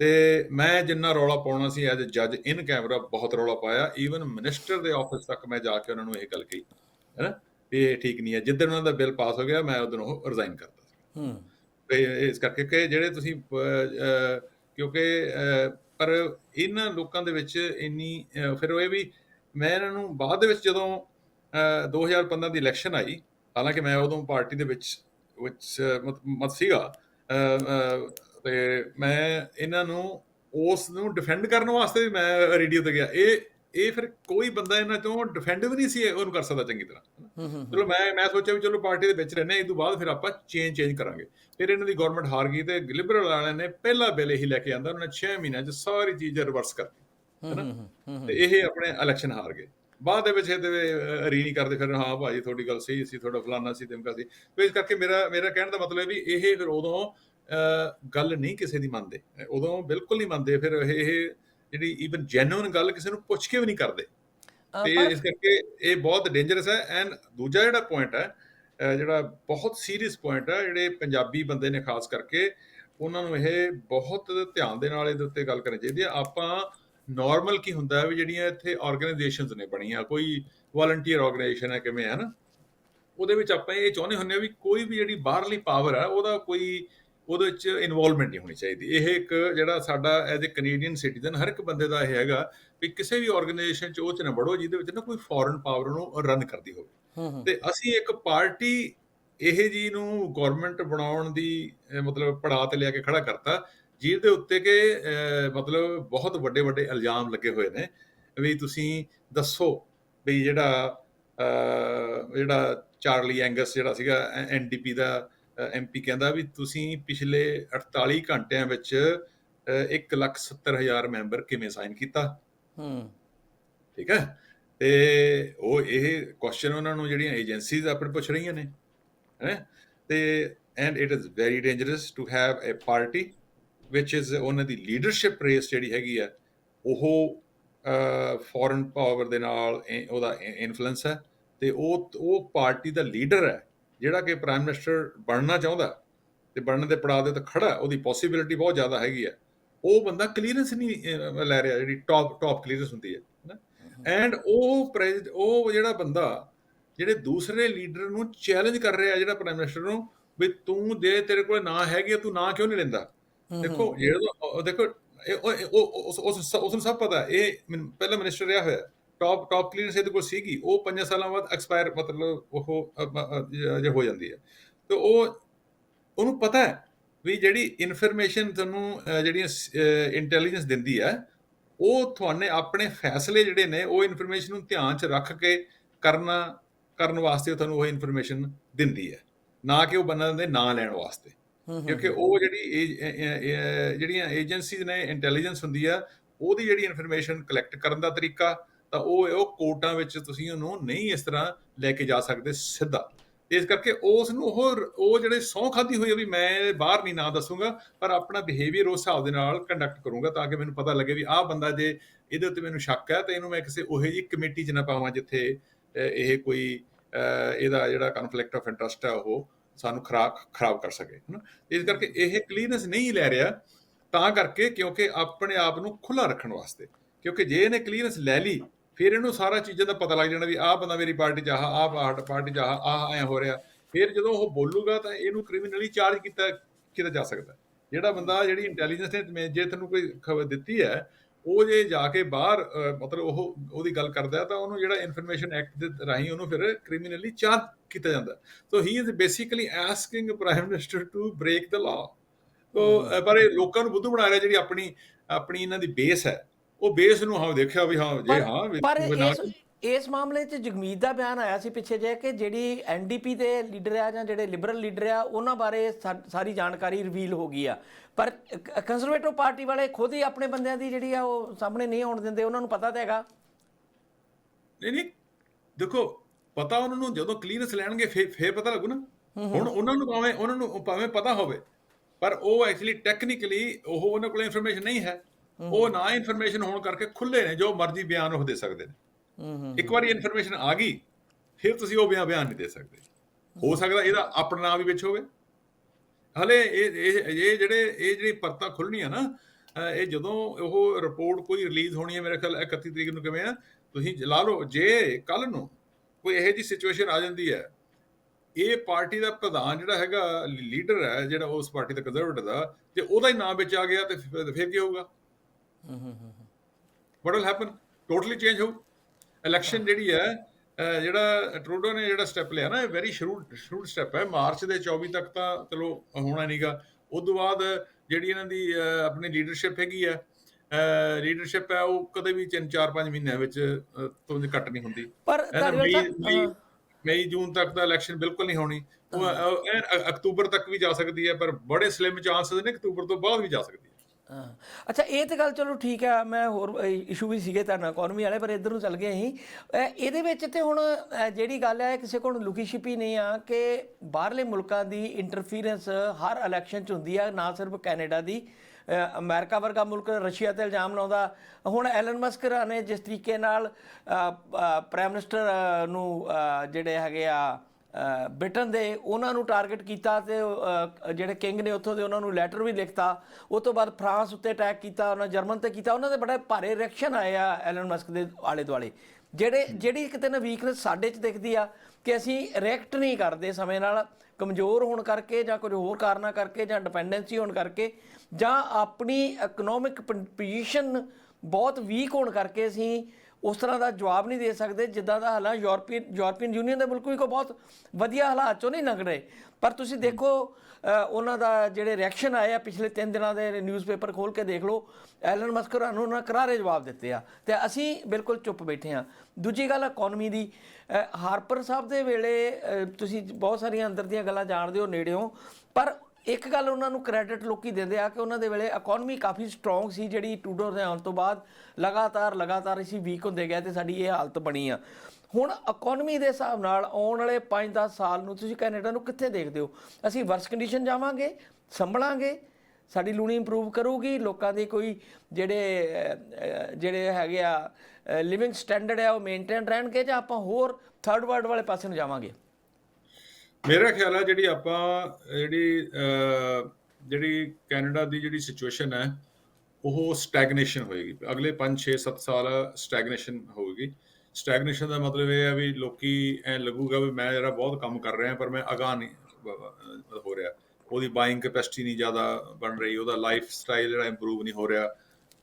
ਤੇ ਮੈਂ ਜਿੰਨਾ ਰੌਲਾ ਪਾਉਣਾ ਸੀ ਐਜ਼ ਅ ਜੱਜ ਇਨ ਕੈਮਰਾ ਬਹੁਤ ਰੌਲਾ ਪਾਇਆ। ਈਵਨ ਮਿਨਿਸਟਰ ਦੇ ਆਫਿਸ ਤੱਕ ਮੈਂ ਜਾ ਕੇ ਉਹਨਾਂ ਨੂੰ ਇਹ ਗੱਲ ਕਹੀ ਹੈਨਾ ਵੀ ਇਹ ਠੀਕ ਨਹੀਂ ਹੈ। ਜਿੱਦਣ ਉਹਨਾਂ ਦਾ ਬਿੱਲ ਪਾਸ ਹੋ ਗਿਆ ਮੈਂ ਉਦੋਂ ਉਹ ਰਿਜ਼ਾਈਨ ਕਰਤਾ ਸੀ। ਹੂੰ। ਤੇ ਇਸ ਕਰਕੇ ਕਿ ਜਿਹੜੇ ਤੁਸੀਂ ਕਿਉਂਕਿ ਪਰ ਇਹਨਾਂ ਲੋਕਾਂ ਦੇ ਵਿੱਚ ਇੰਨੀ ਫਿਰ ਉਹ ਇਹ ਵੀ ਮੈਂ ਇਹਨਾਂ ਨੂੰ ਬਾਅਦ ਦੇ ਵਿੱਚ ਜਦੋਂ ਅਹ, 2015 ਦੀ ਇਲੈਕਸ਼ਨ ਆਈ ਹਾਲਾਂਕਿ ਮੈਂ ਉਦੋਂ ਪਾਰਟੀ ਦੇ ਵਿੱਚ ਵਿੱਚ ਮਤ ਸੀਗਾ ਤੇ ਮੈਂ ਇਹਨਾਂ ਨੂੰ ਉਸ ਨੂੰ ਡਿਫੈਂਡ ਕਰਨ ਵਾਸਤੇ ਵੀ ਮੈਂ ਰੇਡੀਓ ਤੇ ਗਿਆ। ਇਹ ਇਹ ਫਿਰ ਕੋਈ ਬੰਦਾ ਇਹਨਾਂ ਤੋਂ ਡਿਫੈਂਡ ਵੀ ਨਹੀਂ ਸੀ ਉਹਨੂੰ ਕਰ ਸਕਦਾ ਚੰਗੀ ਤਰ੍ਹਾਂ। ਚਲੋ ਮੈਂ ਮੈਂ ਸੋਚਿਆ ਵੀ ਚਲੋ ਪਾਰਟੀ ਦੇ ਵਿੱਚ ਰਹਿੰਦੇ ਹਾਂ, ਇਹ ਤੋਂ ਬਾਅਦ ਫਿਰ ਆਪਾਂ ਚੇਂਜ ਚੇਂਜ ਕਰਾਂਗੇ। ਫਿਰ ਇਹਨਾਂ ਦੀ ਗਵਰਨਮੈਂਟ ਹਾਰ ਗਈ ਤੇ ਲਿਬਰਲ ਵਾਲਿਆਂ ਨੇ ਪਹਿਲਾ ਬਿੱਲ ਇਹੀ ਲੈ ਕੇ ਆਂਦਾ ਉਹਨਾਂ ਨੇ 6 ਮਹੀਨਿਆਂ 'ਚ ਸਾਰੀ ਚੀਜ਼ ਰਿਵਰਸ ਕਰਤੀ ਹੂੰ ਹੂੰ ਹੂੰ ਤੇ ਇਹ ਆਪਣੇ ਇਲੈਕਸ਼ਨ ਹਾਰ ਗਏ। ਬਾਅਦ ਦੇ ਵਿੱਚ ਇਹਦੇ ਰੀ ਨਹੀਂ ਕਰਦੇ ਫਿਰ ਹਾਂ ਭਾਜੀ ਤੁਹਾਡੀ ਗੱਲ ਸਹੀ ਸੀ ਤੁਹਾਡਾ ਫਲਾਨਾ ਸੀ ਧਮਕਾ ਸੀ। ਤੇ ਇਸ ਕਰਕੇ ਮੇਰਾ ਮੇਰਾ ਕਹਿਣ ਦਾ ਮਤਲਬ ਵੀ ਇਹ ਫਿਰ ਉਦੋਂ ਗੱਲ ਨਹੀਂ ਕਿਸੇ ਦੀ ਮੰਨਦੇ। ਉਦੋਂ ਬਿਲਕੁਲ ਨਹੀਂ ਮੰਨਦੇ। ਫਿਰ ਇਹ ਇਹ ਜਿਹੜੀ ਈਵਨ ਜੈਨੂਇਨ ਗੱਲ ਕਿਸੇ ਨੂੰ ਪੁੱਛ ਕੇ ਵੀ ਨਹੀਂ ਕਰਦੇ। ਤੇ ਇਸ ਕਰਕੇ ਇਹ ਬਹੁਤ ਡੇਂਜਰਸ ਹੈ। ਐਂਡ ਦੂਜਾ ਜਿਹੜਾ ਪੁਆਇੰਟ ਹੈ ਜਿਹੜਾ ਬਹੁਤ ਸੀਰੀਅਸ ਪੁਆਇੰਟ ਹੈ ਜਿਹੜੇ ਪੰਜਾਬੀ ਬੰਦੇ ਨੇ ਖਾਸ ਕਰਕੇ ਉਹਨਾਂ ਨੂੰ ਇਹ ਬਹੁਤ ਧਿਆਨ ਦੇ ਨਾਲ ਇਹਦੇ ਉੱਤੇ ਗੱਲ ਕਰਨੀ ਚਾਹੀਦੀ ਹੈ। ਆਪਾਂ ਨਾਰਮਲ ਕੀ ਹੁੰਦਾ ਹੈ ਵੀ ਜਿਹੜੀਆਂ ਇੱਥੇ ਆਰਗੇਨਾਈਜੇਸ਼ਨਸ ਨੇ ਬਣੀਆਂ ਕੋਈ ਵਾਲੰਟੀਅਰ ਆਰਗੇਨਾਈਜੇਸ਼ਨ ਹੈ ਕਿਵੇਂ ਹੈ ਨਾ ਉਹਦੇ ਵਿੱਚ ਆਪਾਂ ਇਹ ਚਾਹੁੰਦੇ ਹੁੰਦੇ ਆ ਵੀ ਕੋਈ ਵੀ ਜਿਹੜੀ ਬਾਹਰਲੀ ਪਾਵਰ ਹੈ ਉਹਦਾ ਕੋਈ ਉਹਦੇ ਵਿੱਚ ਇਨਵੋਲਵਮੈਂਟ ਨਹੀਂ ਹੋਣੀ ਚਾਹੀਦੀ। ਇਹ ਇੱਕ ਜਿਹੜਾ ਸਾਡਾ ਐਜ਼ ਅ ਕੈਨੇਡੀਅਨ ਸਿਟੀਜ਼ਨ ਹਰ ਇੱਕ ਬੰਦੇ ਦਾ ਇਹ ਹੈਗਾ ਵੀ ਕਿਸੇ ਵੀ ਆਰਗੇਨਾਈਜੇਸ਼ਨ ਚ ਉਹ ਚ ਨਾ ਵੜੋ ਜਿਹਦੇ ਵਿੱਚ ਨਾ ਕੋਈ ਫੋਰਨ ਪਾਵਰ ਨੂੰ ਰਨ ਕਰਦੀ ਹੋਵੇ। ਤੇ ਅਸੀਂ ਇੱਕ ਪਾਰਟੀ ਇਹ ਜੀ ਨੂੰ ਗਵਰਨਮੈਂਟ ਬਣਾਉਣ ਦੀ ਮਤਲਬ ਪੜਾਅ ਤੇ ਲਿਆ ਕੇ ਖੜਾ ਕਰਤਾ ਜਿਹਦੇ ਉੱਤੇ ਕਿ ਮਤਲਬ ਬਹੁਤ ਵੱਡੇ ਵੱਡੇ ਇਲਜ਼ਾਮ ਲੱਗੇ ਹੋਏ ਨੇ ਵੀ ਤੁਸੀਂ ਦੱਸੋ ਵੀ ਜਿਹੜਾ ਜਿਹੜਾ ਚਾਰਲੀ ਐਂਗਸ ਜਿਹੜਾ ਸੀਗਾ ਐਨਡੀਪੀ ਦਾ ਐਮਪੀ ਕਹਿੰਦਾ ਵੀ ਤੁਸੀਂ ਪਿਛਲੇ 48 ਘੰਟਿਆਂ ਵਿੱਚ 170000 ਮੈਂਬਰ ਕਿਵੇਂ ਸਾਈਨ ਕੀਤਾ? ਹੂੰ। ਠੀਕ ਹੈ? ਤੇ ਉਹ ਇਹ ਕੁਐਸਚਨ ਉਹਨਾਂ ਨੂੰ ਜਿਹੜੀਆਂ ਏਜੰਸੀਜ਼ ਆਪਣੇ ਪੁੱਛ ਰਹੀਆਂ ਨੇ ਹੈ? ਤੇ and it is very dangerous to have a party which is ਉਹਨਾਂ ਦੀ ਲੀਡਰਸ਼ਿਪ ਰੇਸ ਜਿਹੜੀ ਹੈਗੀ ਆ ਉਹ ਫੋਰਨ ਪਾਵਰ ਦੇ ਨਾਲ ਉਹਦਾ ਇਨਫਲੂਐਂਸ ਹੈ ਤੇ ਉਹ ਉਹ ਪਾਰਟੀ ਦਾ ਲੀਡਰ ਹੈ। ਜਿਹੜਾ ਕਿ ਪ੍ਰਾਈਮ ਮਿਨਿਸਟਰ ਬਣਨਾ ਚਾਹੁੰਦਾ ਤੇ ਬਣਨ ਦੇ ਪੜਾਅ ਦੇ ਤੇ ਖੜਾ ਉਹਦੀ ਪੋਸਿਬਿਲਿਟੀ ਬਹੁਤ ਜ਼ਿਆਦਾ ਹੈਗੀ ਹੈ। ਉਹ ਬੰਦਾ ਕਲੀਅਰੈਂਸ ਨਹੀਂ ਲੈ ਰਿਹਾ ਜਿਹੜੀ ਟਾਪ ਟਾਪ ਕਲੀਅਰੈਂਸ ਹੁੰਦੀ ਹੈ ਐਂਡ ਉਹ ਉਹ ਜਿਹੜਾ ਬੰਦਾ ਜਿਹੜੇ ਦੂਸਰੇ ਲੀਡਰ ਨੂੰ ਚੈਲੰਜ ਕਰ ਰਿਹਾ ਜਿਹੜਾ ਪ੍ਰਾਈਮ ਮਿਨਿਸਟਰ ਨੂੰ ਵੀ ਤੂੰ ਦੇ ਤੇਰੇ ਕੋਲ ਨਾ ਹੈਗੀ ਆ, ਤੂੰ ਨਾ ਕਿਉਂ ਨਹੀਂ ਲੈਂਦਾ? ਦੇਖੋ ਜਿਹੜਾ ਦੇਖੋ ਉਸ ਉਸ ਨੂੰ ਸਭ ਪਤਾ ਇਹ ਪਹਿਲਾ ਮਿਨਿਸਟਰ ਰਿਹਾ ਹੋਇਆ। ਟਾਪ ਟਾਪ ਕਲੀਅਰੈਂਸ ਇਹਦੇ ਕੋਲ ਸੀਗੀ ਉਹ 5 ਸਾਲਾਂ ਬਾਅਦ ਐਕਸਪਾਇਰ ਮਤਲਬ ਉਹ ਜੇ ਹੋ ਜਾਂਦੀ ਹੈ। ਤੇ ਉਹ ਉਹਨੂੰ ਪਤਾ ਹੈ ਵੀ ਜਿਹੜੀ ਇਨਫੋਰਮੇਸ਼ਨ ਤੁਹਾਨੂੰ ਜਿਹੜੀਆਂ ਇੰਟੈਲੀਜੈਂਸ ਦਿੰਦੀ ਹੈ ਉਹ ਤੁਹਾਨੇ ਆਪਣੇ ਫੈਸਲੇ ਜਿਹੜੇ ਨੇ ਉਹ ਇਨਫੋਰਮੇਸ਼ਨ ਨੂੰ ਧਿਆਨ 'ਚ ਰੱਖ ਕੇ ਕਰਨਾ ਕਰਨ ਵਾਸਤੇ ਤੁਹਾਨੂੰ ਉਹ ਇਨਫੋਰਮੇਸ਼ਨ ਦਿੰਦੀ ਹੈ। ਨਾ ਕਿ ਉਹ ਬੰਦਾ ਦੇ ਨਾਂ ਲੈਣ ਵਾਸਤੇ। ਕਿਉਂਕਿ ਉਹ ਜਿਹੜੀ ਜਿਹੜੀਆਂ ਏਜੰਸੀਜ਼ ਨੇ ਇੰਟੈਲੀਜੈਂਸ ਹੁੰਦੀ ਆ ਉਹਦੀ ਜਿਹੜੀ ਇਨਫੋਰਮੇਸ਼ਨ ਕਲੈਕਟ ਕਰਨ ਦਾ ਤਰੀਕਾ ਤਾਂ ਉਹ ਉਹ ਕੋਰਟਾਂ ਵਿੱਚ ਤੁਸੀਂ ਉਹਨੂੰ ਨਹੀਂ ਇਸ ਤਰ੍ਹਾਂ ਲੈ ਕੇ ਜਾ ਸਕਦੇ ਸਿੱਧਾ। ਇਸ ਕਰਕੇ ਉਸ ਨੂੰ ਉਹ ਉਹ ਜਿਹੜੇ ਸਹੁੰ ਖਾਦੀ ਹੋਈ ਆ ਵੀ ਮੈਂ ਬਾਹਰ ਨਹੀਂ ਨਾ ਦੱਸੂਗਾ, ਪਰ ਆਪਣਾ ਬਿਹੇਵੀਅਰ ਉਸ ਹਿਸਾਬ ਦੇ ਨਾਲ ਕੰਡਕਟ ਕਰੂੰਗਾ ਤਾਂ ਕਿ ਮੈਨੂੰ ਪਤਾ ਲੱਗੇ ਵੀ ਆਹ ਬੰਦਾ ਜੇ ਇਹਦੇ ਉੱਤੇ ਮੈਨੂੰ ਸ਼ੱਕ ਹੈ ਤਾਂ ਇਹਨੂੰ ਮੈਂ ਕਿਸੇ ਉਹੇ ਜੀ ਕਮੇਟੀ 'ਚ ਨਾ ਪਾਵਾਂ ਜਿੱਥੇ ਇਹ ਕੋਈ ਇਹਦਾ ਜਿਹੜਾ ਕਨਫਲਿਕਟ ਆਫ ਇੰਟਰਸਟ ਹੈ ਉਹ ਸਾਨੂੰ ਖਰਾਬ ਖਰਾਬ ਕਰ ਸਕੇ ਹਨਾ ਇਸ ਕਰਕੇ ਇਹ ਕਲੀਅਰੈਂਸ ਨਹੀਂ ਲੈ ਰਿਹਾ ਤਾਂ ਕਰਕੇ ਕਿਉਂਕਿ ਆਪਣੇ ਆਪ ਨੂੰ ਖੁੱਲਾ ਰੱਖਣ ਵਾਸਤੇ। ਕਿਉਂਕਿ ਜੇ ਇਹਨੇ ਕਲੀਅਰੈਂਸ ਲੈ ਲਈ ਫਿਰ ਇਹਨੂੰ ਸਾਰਾ ਚੀਜ਼ਾਂ ਦਾ ਪਤਾ ਲੱਗ ਜਾਣਾ ਵੀ ਆਹ ਬੰਦਾ ਮੇਰੀ ਪਾਰਟੀ ਚ ਆਹ ਆਹ ਪਾਰਟੀ ਚ ਆਹ ਆਹ ਐ ਹੋ ਰਿਹਾ। ਫਿਰ ਜਦੋਂ ਉਹ ਬੋਲੂਗਾ ਤਾਂ ਇਹਨੂੰ ਕ੍ਰਿਮੀਨਲੀ ਚਾਰਜ ਕੀਤਾ ਕੀਤਾ ਜਾ ਸਕਦਾ। ਜਿਹੜਾ ਬੰਦਾ ਜਿਹੜੀ ਇੰਟੈਲੀਜੈਂਸ ਨੇ ਜੇ ਤੈਨੂੰ ਕੋਈ ਖਬਰ ਦਿੱਤੀ ਹੈ ਉਹ ਜੇ ਜਾ ਕੇ ਬਾਹਰ ਮਤਲਬ ਉਹ ਉਹਦੀ ਗੱਲ ਕਰਦਾ ਤਾਂ ਉਹਨੂੰ ਜਿਹੜਾ ਇਨਫੋਰਮੇਸ਼ਨ ਐਕਟ ਦੇ ਰਾਹੀਂ ਉਹਨੂੰ ਫਿਰ ਕ੍ਰਿਮੀਨਲੀ ਚਾਰਜ ਕੀਤਾ ਜਾਂਦਾ। So he is basically asking prime minister to break the law uh, ਪਰ ਇਹ ਲੋਕਾਂ ਨੂੰ ਬੁੱਧੂ ਬਣਾ ਰਿਹਾ ਜਿਹੜੀ ਆਪਣੀ ਆਪਣੀ ਇਹਨਾਂ ਦੀ ਬੇਸ ਹੈ। ਉਹ ਬੇਸ ਨੂੰ ਹਾਂ ਦੇਖਿਆ ਵੀ ਹਾਂ ਜੇ ਹਾਂ ਪਰ ਇਸ ਇਸ ਮਾਮਲੇ 'ਚ ਜਗਮੀਤ ਦਾ ਬਿਆਨ ਆਇਆ ਸੀ ਪਿੱਛੇ ਜੇ ਕਿ ਜਿਹੜੀ ਐਨਡੀਪੀ ਦੇ ਲੀਡਰ ਆ ਜਾਂ ਜਿਹੜੇ ਲਿਬਰਲ ਲੀਡਰ ਆ ਉਹਨਾਂ ਬਾਰੇ ਸਾਰੀ ਜਾਣਕਾਰੀ ਰਿਵੀਲ ਹੋ ਗਈ ਆ। ਪਰ ਕੰਜ਼ਰਵੇਟਿਵ ਪਾਰਟੀ ਵਾਲੇ ਖੁਦ ਹੀ ਆਪਣੇ ਬੰਦਿਆਂ ਦੀ ਜਿਹੜੀ ਆ ਉਹ ਸਾਹਮਣੇ ਨਹੀਂ ਆਉਣ ਦਿੰਦੇ ਉਹਨਾਂ ਨੂੰ ਪਤਾ ਤਾਂ ਹੈਗਾ। ਨਹੀਂ ਨਹੀਂ ਦੇਖੋ ਪਤਾ ਉਹਨਾਂ ਨੂੰ ਜਦੋਂ ਕਲੀਅਰੈਂਸ ਲੈਣਗੇ ਫੇਰ ਫੇਰ ਪਤਾ ਲੱਗੂ ਨਾ। ਹੁਣ ਉਹਨਾਂ ਨੂੰ ਭਾਵੇਂ ਉਹਨਾਂ ਨੂੰ ਭਾਵੇਂ ਪਤਾ ਹੋਵੇ ਪਰ ਉਹ ਐਕਚੁਅਲੀ ਟੈਕਨੀਕਲੀ ਉਹ ਉਹਨਾਂ ਕੋਲ ਇਨਫੋਰਮੇਸ਼ਨ ਨਹੀਂ ਹੈ। ਉਹ ਨਾ ਇਨਫੋਰਮੇਸ਼ਨ ਹੋਣ ਕਰਕੇ ਖੁੱਲੇ ਨੇ ਜੋ ਮਰਜ਼ੀ ਬਿਆਨ ਉਹ ਦੇ ਸਕਦੇ ਨੇ। ਹੂੰ ਹੂੰ ਇੱਕ ਵਾਰੀ ਇਨਫੋਰਮੇਸ਼ਨ ਆ ਗਈ ਫਿਰ ਤੁਸੀਂ ਉਹ ਬਿਆਨ ਬਿਆਨ ਨਹੀਂ ਦੇ ਸਕਦੇ। ਹੋ ਸਕਦਾ ਇਹਦਾ ਆਪਣਾ ਨਾਮ ਵੀ ਵਿੱਚ ਹੋਵੇ। ਹਲੇ ਇਹ ਇਹ ਜਿਹੜੇ ਇਹ ਜਿਹੜੀ ਪਰਤਾਂ ਖੁੱਲਣੀਆਂ ਨਾ ਇਹ ਜਦੋਂ ਉਹ ਰਿਪੋਰਟ ਕੋਈ ਰਿਲੀਜ਼ ਹੋਣੀ ਹੈ ਮੇਰੇ ਖਿਆਲ 31 ਤਰੀਕ ਨੂੰ ਕਿਵੇਂ ਆ ਤੁਸੀਂ ਲਾ ਲਓ ਜੇ ਕੱਲ ਨੂੰ ਕੋਈ ਇਹੋ ਜੀ ਸਿਚੁਏਸ਼ਨ ਆ ਜਾਂਦੀ ਹੈ ਇਹ ਪਾਰਟੀ ਦਾ ਪ੍ਰਧਾਨ ਜਿਹੜਾ ਹੈਗਾ ਲੀਡਰ ਹੈ ਜਿਹੜਾ ਉਸ ਪਾਰਟੀ ਦਾ ਕੰਜ਼ਰਵੇਟਿਵ ਦਾ ਜੇ ਉਹਦਾ ਹੀ ਨਾਮ ਵਿੱਚ ਆ ਗਿਆ ਤੇ ਫਿਰ ਕੀ ਹੋਊਗਾ? ਹੂੰ ਹੂੰ ਹੂੰ what will happen? Totally change ਹੋਊ ਇਲੈਕਸ਼ਨ ਜਿਹੜੀ ਹੈ ਜਿਹੜਾ ਟਰੂਡੋ ਨੇ ਜਿਹੜਾ ਸਟੈਪ ਲਿਆ ਨਾ ਇਹ ਵੈਰੀ ਸ਼ਰੂਡ ਸ਼ਰੂਡ ਸਟੈਪ ਹੈ। ਮਾਰਚ ਦੇ 24 ਤੱਕ ਤਾਂ ਚਲੋ ਹੋਣਾ ਨਹੀਂਗਾ ਉਸ ਤੋਂ ਬਾਅਦ ਜਿਹੜੀ ਇਹਨਾਂ ਦੀ ਆਪਣੀ ਲੀਡਰਸ਼ਿਪ ਹੈਗੀ ਹੈ ਲੀਡਰਸ਼ਿਪ ਹੈ ਉਹ ਕਦੇ ਵੀ 3-4-5 ਮਹੀਨਿਆਂ ਵਿੱਚ ਤੋਂ ਘੱਟ ਨਹੀਂ ਹੁੰਦੀ। ਪਰ ਮਈ ਹਾਂ। ਜੂਨ ਤੱਕ ਦਾ ਇਲੈਕਸ਼ਨ ਬਿਲਕੁਲ ਨਹੀਂ ਹੋਣੀ। ਉਹ ਅਕਤੂਬਰ ਤੱਕ ਵੀ ਜਾ ਸਕਦੀ ਹੈ ਪਰ ਬੜੇ ਸਲਿਮ ਚਾਂਸਸ ਨੇ ਅਕਤੂਬਰ ਤੋਂ ਬਾਅਦ ਵੀ ਜਾ ਸਕਦੀ ਹੈ। ਹਾਂ। ਅੱਛਾ, ਇਹ ਤੇ ਗੱਲ ਚਲੋ ਠੀਕ ਆ, ਮੈਂ ਹੋਰ ਇਸ਼ੂ ਵੀ ਸੀਗੇ ਤੁਹਾਡੇ ਨਾਲ ਇਕਨੋਮੀ ਵਾਲੇ, ਪਰ ਇਧਰ ਨੂੰ ਚੱਲ ਗਏ ਅਸੀਂ। ਇਹਦੇ ਵਿੱਚ ਤੇ ਹੁਣ ਜਿਹੜੀ ਗੱਲ ਹੈ, ਕਿਸੇ ਕੋਲ ਲੁਕੀ ਛਿਪੀ ਨਹੀਂ ਆ ਕਿ ਬਾਹਰਲੇ ਮੁਲਕਾਂ ਦੀ ਇੰਟਰਫੀਰੈਂਸ ਹਰ ਇਲੈਕਸ਼ਨ 'ਚ ਹੁੰਦੀ ਆ, ਨਾ ਸਿਰਫ ਕੈਨੇਡਾ ਦੀ। ਅਹ, ਅਮਰੀਕਾ ਵਰਗਾ ਮੁਲਕ, ਰਸ਼ੀਆ ਤੇ ਇਲਜ਼ਾਮ ਲਾਉਂਦਾ। ਹੁਣ ਐਲਨ ਮਸਕ ਨੇ ਜਿਸ ਤਰੀਕੇ ਨਾਲ ਪ੍ਰਾਈਮ ਮਿਨਿਸਟਰ ਨੂੰ ਜਿਹੜੇ ਹੈਗੇ ਆ ਬ੍ਰਿਟਨ ਦੇ ਉਹਨਾਂ ਨੂੰ ਟਾਰਗੇਟ ਕੀਤਾ ਤੇ ਜਿਹੜੇ ਕਿੰਗ ਨੇ ਉੱਥੋਂ ਦੇ ਉਹਨਾਂ ਨੂੰ ਲੈਟਰ ਵੀ ਲਿਖਤਾ। ਉਸ ਤੋਂ ਬਾਅਦ ਫਰਾਂਸ ਉੱਤੇ ਅਟੈਕ ਕੀਤਾ, ਉਹਨਾਂ ਜਰਮਨ ਤੇ ਕੀਤਾ। ਉਹਨਾਂ ਦੇ ਬੜੇ ਭਾਰੇ ਰਿਐਕਸ਼ਨ ਆਏ ਆ ਐਲਨ ਮਸਕ ਦੇ ਆਲੇ ਦੁਆਲੇ। ਜਿਹੜੇ, ਜਿਹੜੀ ਕਿਤੇ ਨਾ ਵੀਕਨੈਸ ਸਾਡੇ 'ਚ ਦਿਖਦੀ ਆ ਕਿ ਅਸੀਂ ਰਿਐਕਟ ਨਹੀਂ ਕਰਦੇ ਸਮੇਂ ਨਾਲ, ਕਮਜ਼ੋਰ ਹੋਣ ਕਰਕੇ ਜਾਂ ਕੁਝ ਹੋਰ ਕਾਰਨਾਂ ਕਰਕੇ ਜਾਂ ਡਿਪੈਂਡੈਂਸੀ ਹੋਣ ਕਰਕੇ ਜਾਂ ਆਪਣੀ ਇਕਨੋਮਿਕ ਪੋਜੀਸ਼ਨ ਬਹੁਤ ਵੀਕ ਹੋਣ ਕਰਕੇ ਅਸੀਂ ਉਸ ਤਰ੍ਹਾਂ ਦਾ ਜਵਾਬ ਨਹੀਂ ਦੇ ਸਕਦੇ, ਜਿੱਦਾਂ ਦਾ ਹਾਲਾਂ ਯੂਰਪੀਅਨ ਯੂਰਪੀਅਨ ਯੂਨੀਅਨ ਦੇ ਮੁਲਕ ਵੀ ਕੋ ਬਹੁਤ ਵਧੀਆ ਹਾਲਾਤ ਚੋਂ ਨਹੀਂ ਲੰਘ ਰਹੇ ਪਰ ਤੁਸੀਂ ਦੇਖੋ ਉਹਨਾਂ ਦਾ ਜਿਹੜੇ ਰਿਐਕਸ਼ਨ ਆਏ ਆ, ਪਿਛਲੇ 3 ਦਿਨਾਂ ਦੇ ਨਿਊਜ਼ਪੇਪਰ ਖੋਲ ਕੇ ਦੇਖ ਲਓ ਐਲਨ ਮਸਕ ਹੋਰਾਂ ਨੂੰ ਉਹਨਾਂ ਕਰਾਰੇ ਜਵਾਬ ਦਿੱਤੇ ਆ। ਤੇ ਅਸੀਂ ਬਿਲਕੁਲ ਚੁੱਪ ਬੈਠੇ ਆ। ਦੂਜੀ ਗੱਲ ਇਕਨੋਮੀ ਦੀ ਹਾਰਪਰ ਸਾਹਿਬ ਦੇ ਵੇਲੇ ਤੁਸੀਂ ਬਹੁਤ ਸਾਰੀਆਂ ਅੰਦਰ ਦੀਆਂ ਗੱਲਾਂ ਜਾਣਦੇ ਹੋ, ਨੇੜਿਓਂ, ਪਰ ਇੱਕ ਗੱਲ ਉਹਨਾਂ ਨੂੰ ਕ੍ਰੈਡਿਟ ਲੋਕੀ ਦਿੰਦੇ ਆ ਕਿ ਉਹਨਾਂ ਦੇ ਵੇਲੇ ਇਕਨੋਮੀ ਕਾਫੀ ਸਟਰੋਂਗ ਸੀ, ਜਿਹੜੀ ਟੂਡੋ ਦੇ ਆਉਣ ਤੋਂ ਬਾਅਦ ਲਗਾਤਾਰ ਲਗਾਤਾਰ ਅਸੀਂ ਵੀਕ ਹੁੰਦੇ ਗਏ ਤੇ ਸਾਡੀ ਇਹ ਹਾਲਤ ਬਣੀ ਆ। ਹੁਣ ਇਕਨੋਮੀ ਦੇ ਹਿਸਾਬ ਨਾਲ ਆਉਣ ਵਾਲੇ 5-10 ਸਾਲ ਨੂੰ ਤੁਸੀਂ ਕੈਨੇਡਾ ਨੂੰ ਕਿੱਥੇ ਦੇਖਦੇ ਹੋ? ਅਸੀਂ ਵਰਸ ਕੰਡੀਸ਼ਨ ਜਾਵਾਂਗੇ, ਸੰਭਲਾਂਗੇ, ਸਾਡੀ ਲੂਣੀ ਇੰਪਰੂਵ ਕਰੂਗੀ, ਲੋਕਾਂ ਦੇ ਕੋਈ ਜਿਹੜੇ ਜਿਹੜੇ ਹੈਗੇ ਆ ਲਿਵਿੰਗ ਸਟੈਂਡਰਡ ਆ, ਉਹ ਮੇਨਟੇਨ ਰਹਿਣਗੇ ਜਾਂ ਆਪਾਂ ਹੋਰ ਥਰਡ ਵਰਲਡ ਵਾਲੇ ਪਾਸੇ ਨੂੰ ਜਾਵਾਂਗੇ? ਮੇਰਾ ਖਿਆਲ ਹੈ ਜਿਹੜੀ ਆਪਾਂ, ਜਿਹੜੀ ਜਿਹੜੀ ਕੈਨੇਡਾ ਦੀ ਜਿਹੜੀ ਸਿਚੁਏਸ਼ਨ ਹੈ, ਉਹ ਸਟੈਗਨੇਸ਼ਨ ਹੋਏਗੀ। ਅਗਲੇ 5 6 7 ਸਾਲ ਸਟੈਗਨੇਸ਼ਨ ਹੋਏਗੀ ਸਟੈਗਨੇਸ਼ਨ ਦਾ ਮਤਲਬ ਇਹ ਹੈ ਵੀ ਲੋਕੀ ਐ ਲੱਗੂਗਾ ਵੀ ਮੈਂ ਜਿਹੜਾ ਬਹੁਤ ਕੰਮ ਕਰ ਰਿਹਾ, ਪਰ ਮੈਂ ਅਗਾਹ ਨਹੀਂ ਹੋ ਰਿਹਾ। ਉਹਦੀ ਬਾਇੰਗ ਕੈਪੈਸਿਟੀ ਨਹੀਂ ਜ਼ਿਆਦਾ ਬਣ ਰਹੀ, ਉਹਦਾ ਲਾਈਫ ਸਟਾਈਲ ਜਿਹੜਾ ਇੰਪਰੂਵ ਨਹੀਂ ਹੋ ਰਿਹਾ।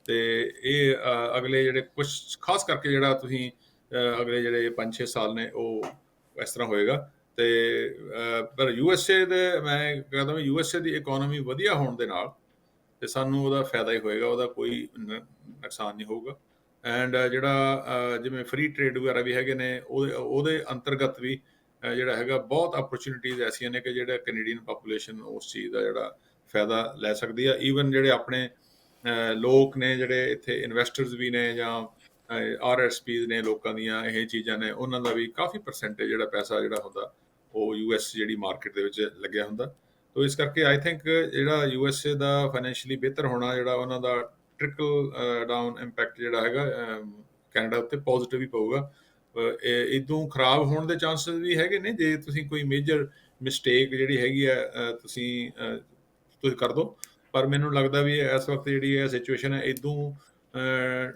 ਤੇ ਇਹ ਅਗਲੇ ਜਿਹੜੇ ਕੁਝ ਖਾਸ ਕਰਕੇ ਜਿਹੜਾ ਤੁਸੀਂ ਅਗਲੇ ਜਿਹੜੇ 5-6 ਸਾਲ ਨੇ, ਉਹ ਇਸ ਤਰ੍ਹਾਂ ਹੋਏਗਾ। ਤੇ ਯੂ ਪਰ ਏ ਦੇ, ਮੈਂ ਕਹਿੰਦਾ ਵੀ ਯੂ ਐੱਸ ਏ ਦੀ ਇਕਨੋਮੀ ਵਧੀਆ ਹੋਣ ਦੇ ਨਾਲ ਤੇ ਸਾਨੂੰ ਉਹਦਾ ਫਾਇਦਾ ਹੀ ਹੋਏਗਾ, ਉਹਦਾ ਕੋਈ ਨ- ਨੁਕਸਾਨ ਨਹੀਂ ਹੋਊਗਾ। ਐਂਡ ਜਿਹੜਾ ਜਿਵੇਂ ਫ੍ਰੀ ਟ੍ਰੇਡ ਵਗੈਰਾ ਵੀ ਹੈਗੇ ਨੇ, ਉਹਦੇ ਉਹਦੇ ਅੰਤਰਗਤ ਵੀ ਜਿਹੜਾ ਹੈਗਾ ਬਹੁਤ ਅਪਰਚੂਨਿਟੀਜ਼ ਐਸੀਆਂ ਨੇ ਕਿ ਜਿਹੜਾ ਕੈਨੇਡੀਅਨ ਪੋਪੂਲੇਸ਼ਨ ਉਸ ਚੀਜ਼ ਦਾ ਜਿਹੜਾ ਫਾਇਦਾ ਲੈ ਸਕਦੀ ਆ। ਈਵਨ ਜਿਹੜੇ ਆਪਣੇ ਲੋਕ ਨੇ, ਜਿਹੜੇ ਇੱਥੇ ਇਨਵੈਸਟਰਸ ਵੀ ਨੇ ਜਾਂ ਆਰਐਸਪੀਜ਼ ਨੇ ਲੋਕਾਂ ਦੀਆਂ ਇਹ ਚੀਜ਼ਾਂ ਨੇ, ਉਹਨਾਂ ਦਾ ਵੀ ਕਾਫੀ ਪਰਸੈਂਟੇਜ ਜਿਹੜਾ ਪੈਸਾ ਜਿਹੜਾ ਹੁੰਦਾ ਉਹ ਯੂਐਸ ਜਿਹੜੀ ਮਾਰਕੀਟ ਦੇ ਵਿੱਚ ਲੱਗਿਆ ਹੁੰਦਾ। ਤੋ ਇਸ ਕਰਕੇ ਆਈ ਥਿੰਕ ਜਿਹੜਾ ਯੂਐਸਏ ਦਾ ਫਾਈਨੈਂਸ਼ੀਅਲੀ ਬਿਹਤਰ ਹੋਣਾ ਜਿਹੜਾ ਉਹਨਾਂ ਦਾ ਟ੍ਰਿਕਲ ਡਾਊਨ ਇੰਪੈਕਟ ਜਿਹੜਾ ਹੈਗਾ ਕੈਨੇਡਾ ਉੱਤੇ ਪੋਜ਼ਿਟਿਵ ਹੀ ਪਊਗਾ। ਇਦੋਂ ਖਰਾਬ ਹੋਣ ਦੇ ਚਾਂਸਸ ਵੀ ਹੈਗੇ ਨੇ। ਜੇ ਤੁਸੀਂ ਕੋਈ ਮੇਜਰ ਮਿਸਟੇਕ ਜਿਹੜੀ ਹੈਗੀ ਹੈ ਤੁਸੀਂ ਤੁਸੀਂ ਕਰ ਦੋ। ਪਰ ਮੈਨੂੰ ਲੱਗਦਾ ਵੀ ਇਸ ਵਕਤ ਜਿਹੜੀ ਇਹ ਸਿਚੁਏਸ਼ਨ ਹੈ, ਇਦੋਂ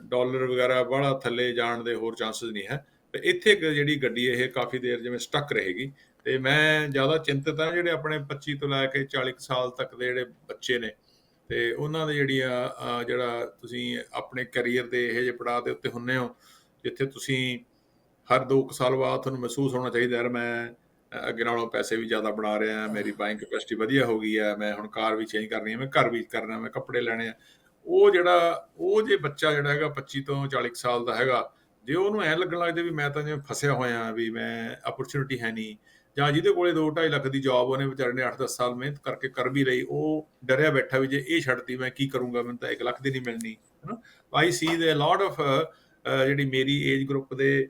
ਡਾਲਰ ਵਗੈਰਾ ਬੜਾ ਥੱਲੇ ਜਾਣ ਦੇ ਹੋਰ ਚਾਂਸਸ ਨਹੀਂ ਹੈ। ਤੇ ਇੱਥੇ ਇੱਕ ਜਿਹੜੀ ਗੱਡੀ ਇਹ ਕਾਫੀ ਦੇਰ ਜਿਵੇਂ ਸਟਕ ਰਹੇਗੀ। ਤੇ ਮੈਂ ਜ਼ਿਆਦਾ ਚਿੰਤਤ ਹਾਂ ਜਿਹੜੇ ਆਪਣੇ 25 ਤੋਂ ਲੈ ਕੇ 40 ਕੁ ਸਾਲ ਤੱਕ ਦੇ ਜਿਹੜੇ ਬੱਚੇ ਨੇ, ਤੇ ਉਹਨਾਂ ਦੇ ਜਿਹੜੀ ਆ ਜਿਹੜਾ ਤੁਸੀਂ ਆਪਣੇ ਕੈਰੀਅਰ ਦੇ ਇਹ ਜਿਹੇ ਪੜਾਅ ਦੇ ਉੱਤੇ ਹੁੰਨੇ ਹੋ, ਜਿੱਥੇ ਤੁਸੀਂ ਹਰ 2 ਸਾਲ ਬਾਅਦ ਤੁਹਾਨੂੰ ਮਹਿਸੂਸ ਹੋਣਾ ਚਾਹੀਦਾ, ਯਾਰ ਮੈਂ ਅੱਗੇ ਨਾਲੋਂ ਪੈਸੇ ਵੀ ਜ਼ਿਆਦਾ ਬਣਾ ਰਿਹਾ, ਮੇਰੀ ਬਾਇੰਗ ਕੈਪੈਸਿਟੀ ਵਧੀਆ ਹੋ ਗਈ ਹੈ, ਮੈਂ ਹੁਣ ਕਾਰ ਵੀ ਚੇਂਜ ਕਰਨੀ ਹੈ, ਮੈਂ ਘਰ ਵੀ ਕਰਨਾ, ਮੈਂ ਕੱਪੜੇ ਲੈਣੇ ਆ। ਉਹ ਜਿਹੜਾ, ਉਹ ਜੇ ਬੱਚਾ ਜਿਹੜਾ ਹੈਗਾ 25 ਤੋਂ 40 ਕੁ ਸਾਲ ਦਾ ਹੈਗਾ ਜੇ ਉਹਨੂੰ ਐ ਲੱਗਣ ਲੱਗਦਾ ਵੀ ਮੈਂ ਤਾਂ ਜਿਵੇਂ ਫਸਿਆ ਹੋਇਆ ਵੀ ਮੈਂ ਅਪਰਚੂਨਿਟੀ ਹੈ ਨਹੀਂ, ਜਾਂ ਜਿਹਦੇ ਕੋਲੇ 2.5 ਲੱਖ ਦੀ ਜੌਬ ਉਹਨੇ ਵਿਚਾਰੇ ਨੇ 8-10 ਸਾਲ ਮਿਹਨਤ ਕਰਕੇ ਕਰ ਵੀ ਲਈ, ਉਹ ਡਰਿਆ ਬੈਠਾ ਵੀ ਜੇ ਇਹ ਛੱਡਤੀ ਮੈਂ ਕੀ ਕਰੂੰਗਾ, ਮੈਨੂੰ ਤਾਂ 1 ਲੱਖ ਦੀ ਨਹੀਂ ਮਿਲਣੀ, ਹੈਨਾ? ਆਈ ਸੀ ਦੇ ਲੋਟ ਆਫ ਜਿਹੜੀ ਮੇਰੀ ਏਜ ਗਰੁੱਪ ਦੇ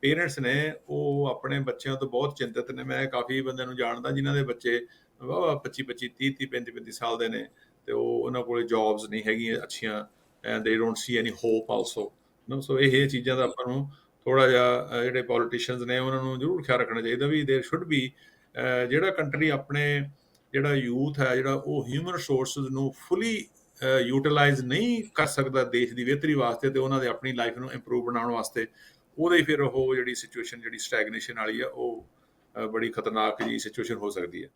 ਪੇਰੈਂਟਸ ਨੇ, ਉਹ ਆਪਣੇ ਬੱਚਿਆਂ ਤੋਂ ਬਹੁਤ ਚਿੰਤਤ ਨੇ, ਮੈਂ ਕਾਫੀ ਬੰਦਿਆਂ ਨੂੰ ਜਾਣਦਾ ਜਿਨ੍ਹਾਂ ਦੇ ਬੱਚੇ ਵਾਹ 25 25 30 30 35 35 ਸਾਲ ਦੇ ਨੇ, ਤੇ ਉਹ ਉਹਨਾਂ ਕੋਲੇ ਜੌਬਸ ਨਹੀਂ ਹੈਗੀਆਂ ਅੱਛੀਆਂ and they don't see any hope also no so ਇਹ ਇਹ ਚੀਜ਼ਾਂ ਦਾ ਆਪਾਂ ਨੂੰ ਥੋੜਾ ਜਿਹਾ ਅਹ, ਜਿਹੜੇ ਪੋਲੀਟੀਸ਼ੀਅਨਸ ਨੇ ਉਹਨਾਂ ਨੂੰ ਜ਼ਰੂਰ ਖਿਆਲ ਰੱਖਣਾ ਚਾਹੀਦਾ ਵੀ देयर ਸ਼ੁੱਡ ਬੀ ਜਿਹੜਾ ਕੰਟਰੀ ਆਪਣੇ ਜਿਹੜਾ ਯੂਥ ਹੈ ਜਿਹੜਾ ਉਹ ਹਿਊਮਨ ਰਿਸੋਰਸਸ ਨੂੰ ਫੁੱਲੀ ਯੂਟਿਲਾਈਜ਼ ਨਹੀਂ ਕਰ ਸਕਦਾ ਦੇਸ਼ ਦੀ ਬਿਹਤਰੀ ਵਾਸਤੇ ਤੇ ਉਹਨਾਂ ਦੇ ਆਪਣੀ ਲਾਈਫ ਨੂੰ ਇੰਪਰੂਵ ਬਣਾਉਣ ਵਾਸਤੇ ਉਹਦੇ ਫਿਰ ਉਹ ਜਿਹੜੀ ਸਿਚੁਏਸ਼ਨ ਜਿਹੜੀ ਸਟੈਗਨੇਸ਼ਨ ਵਾਲੀ ਆ ਉਹ ਅਹ, ਬੜੀ ਖਤਰਨਾਕ ਜੀ ਸਿਚੁਏਸ਼ਨ ਹੋ ਸਕਦੀ ਹੈ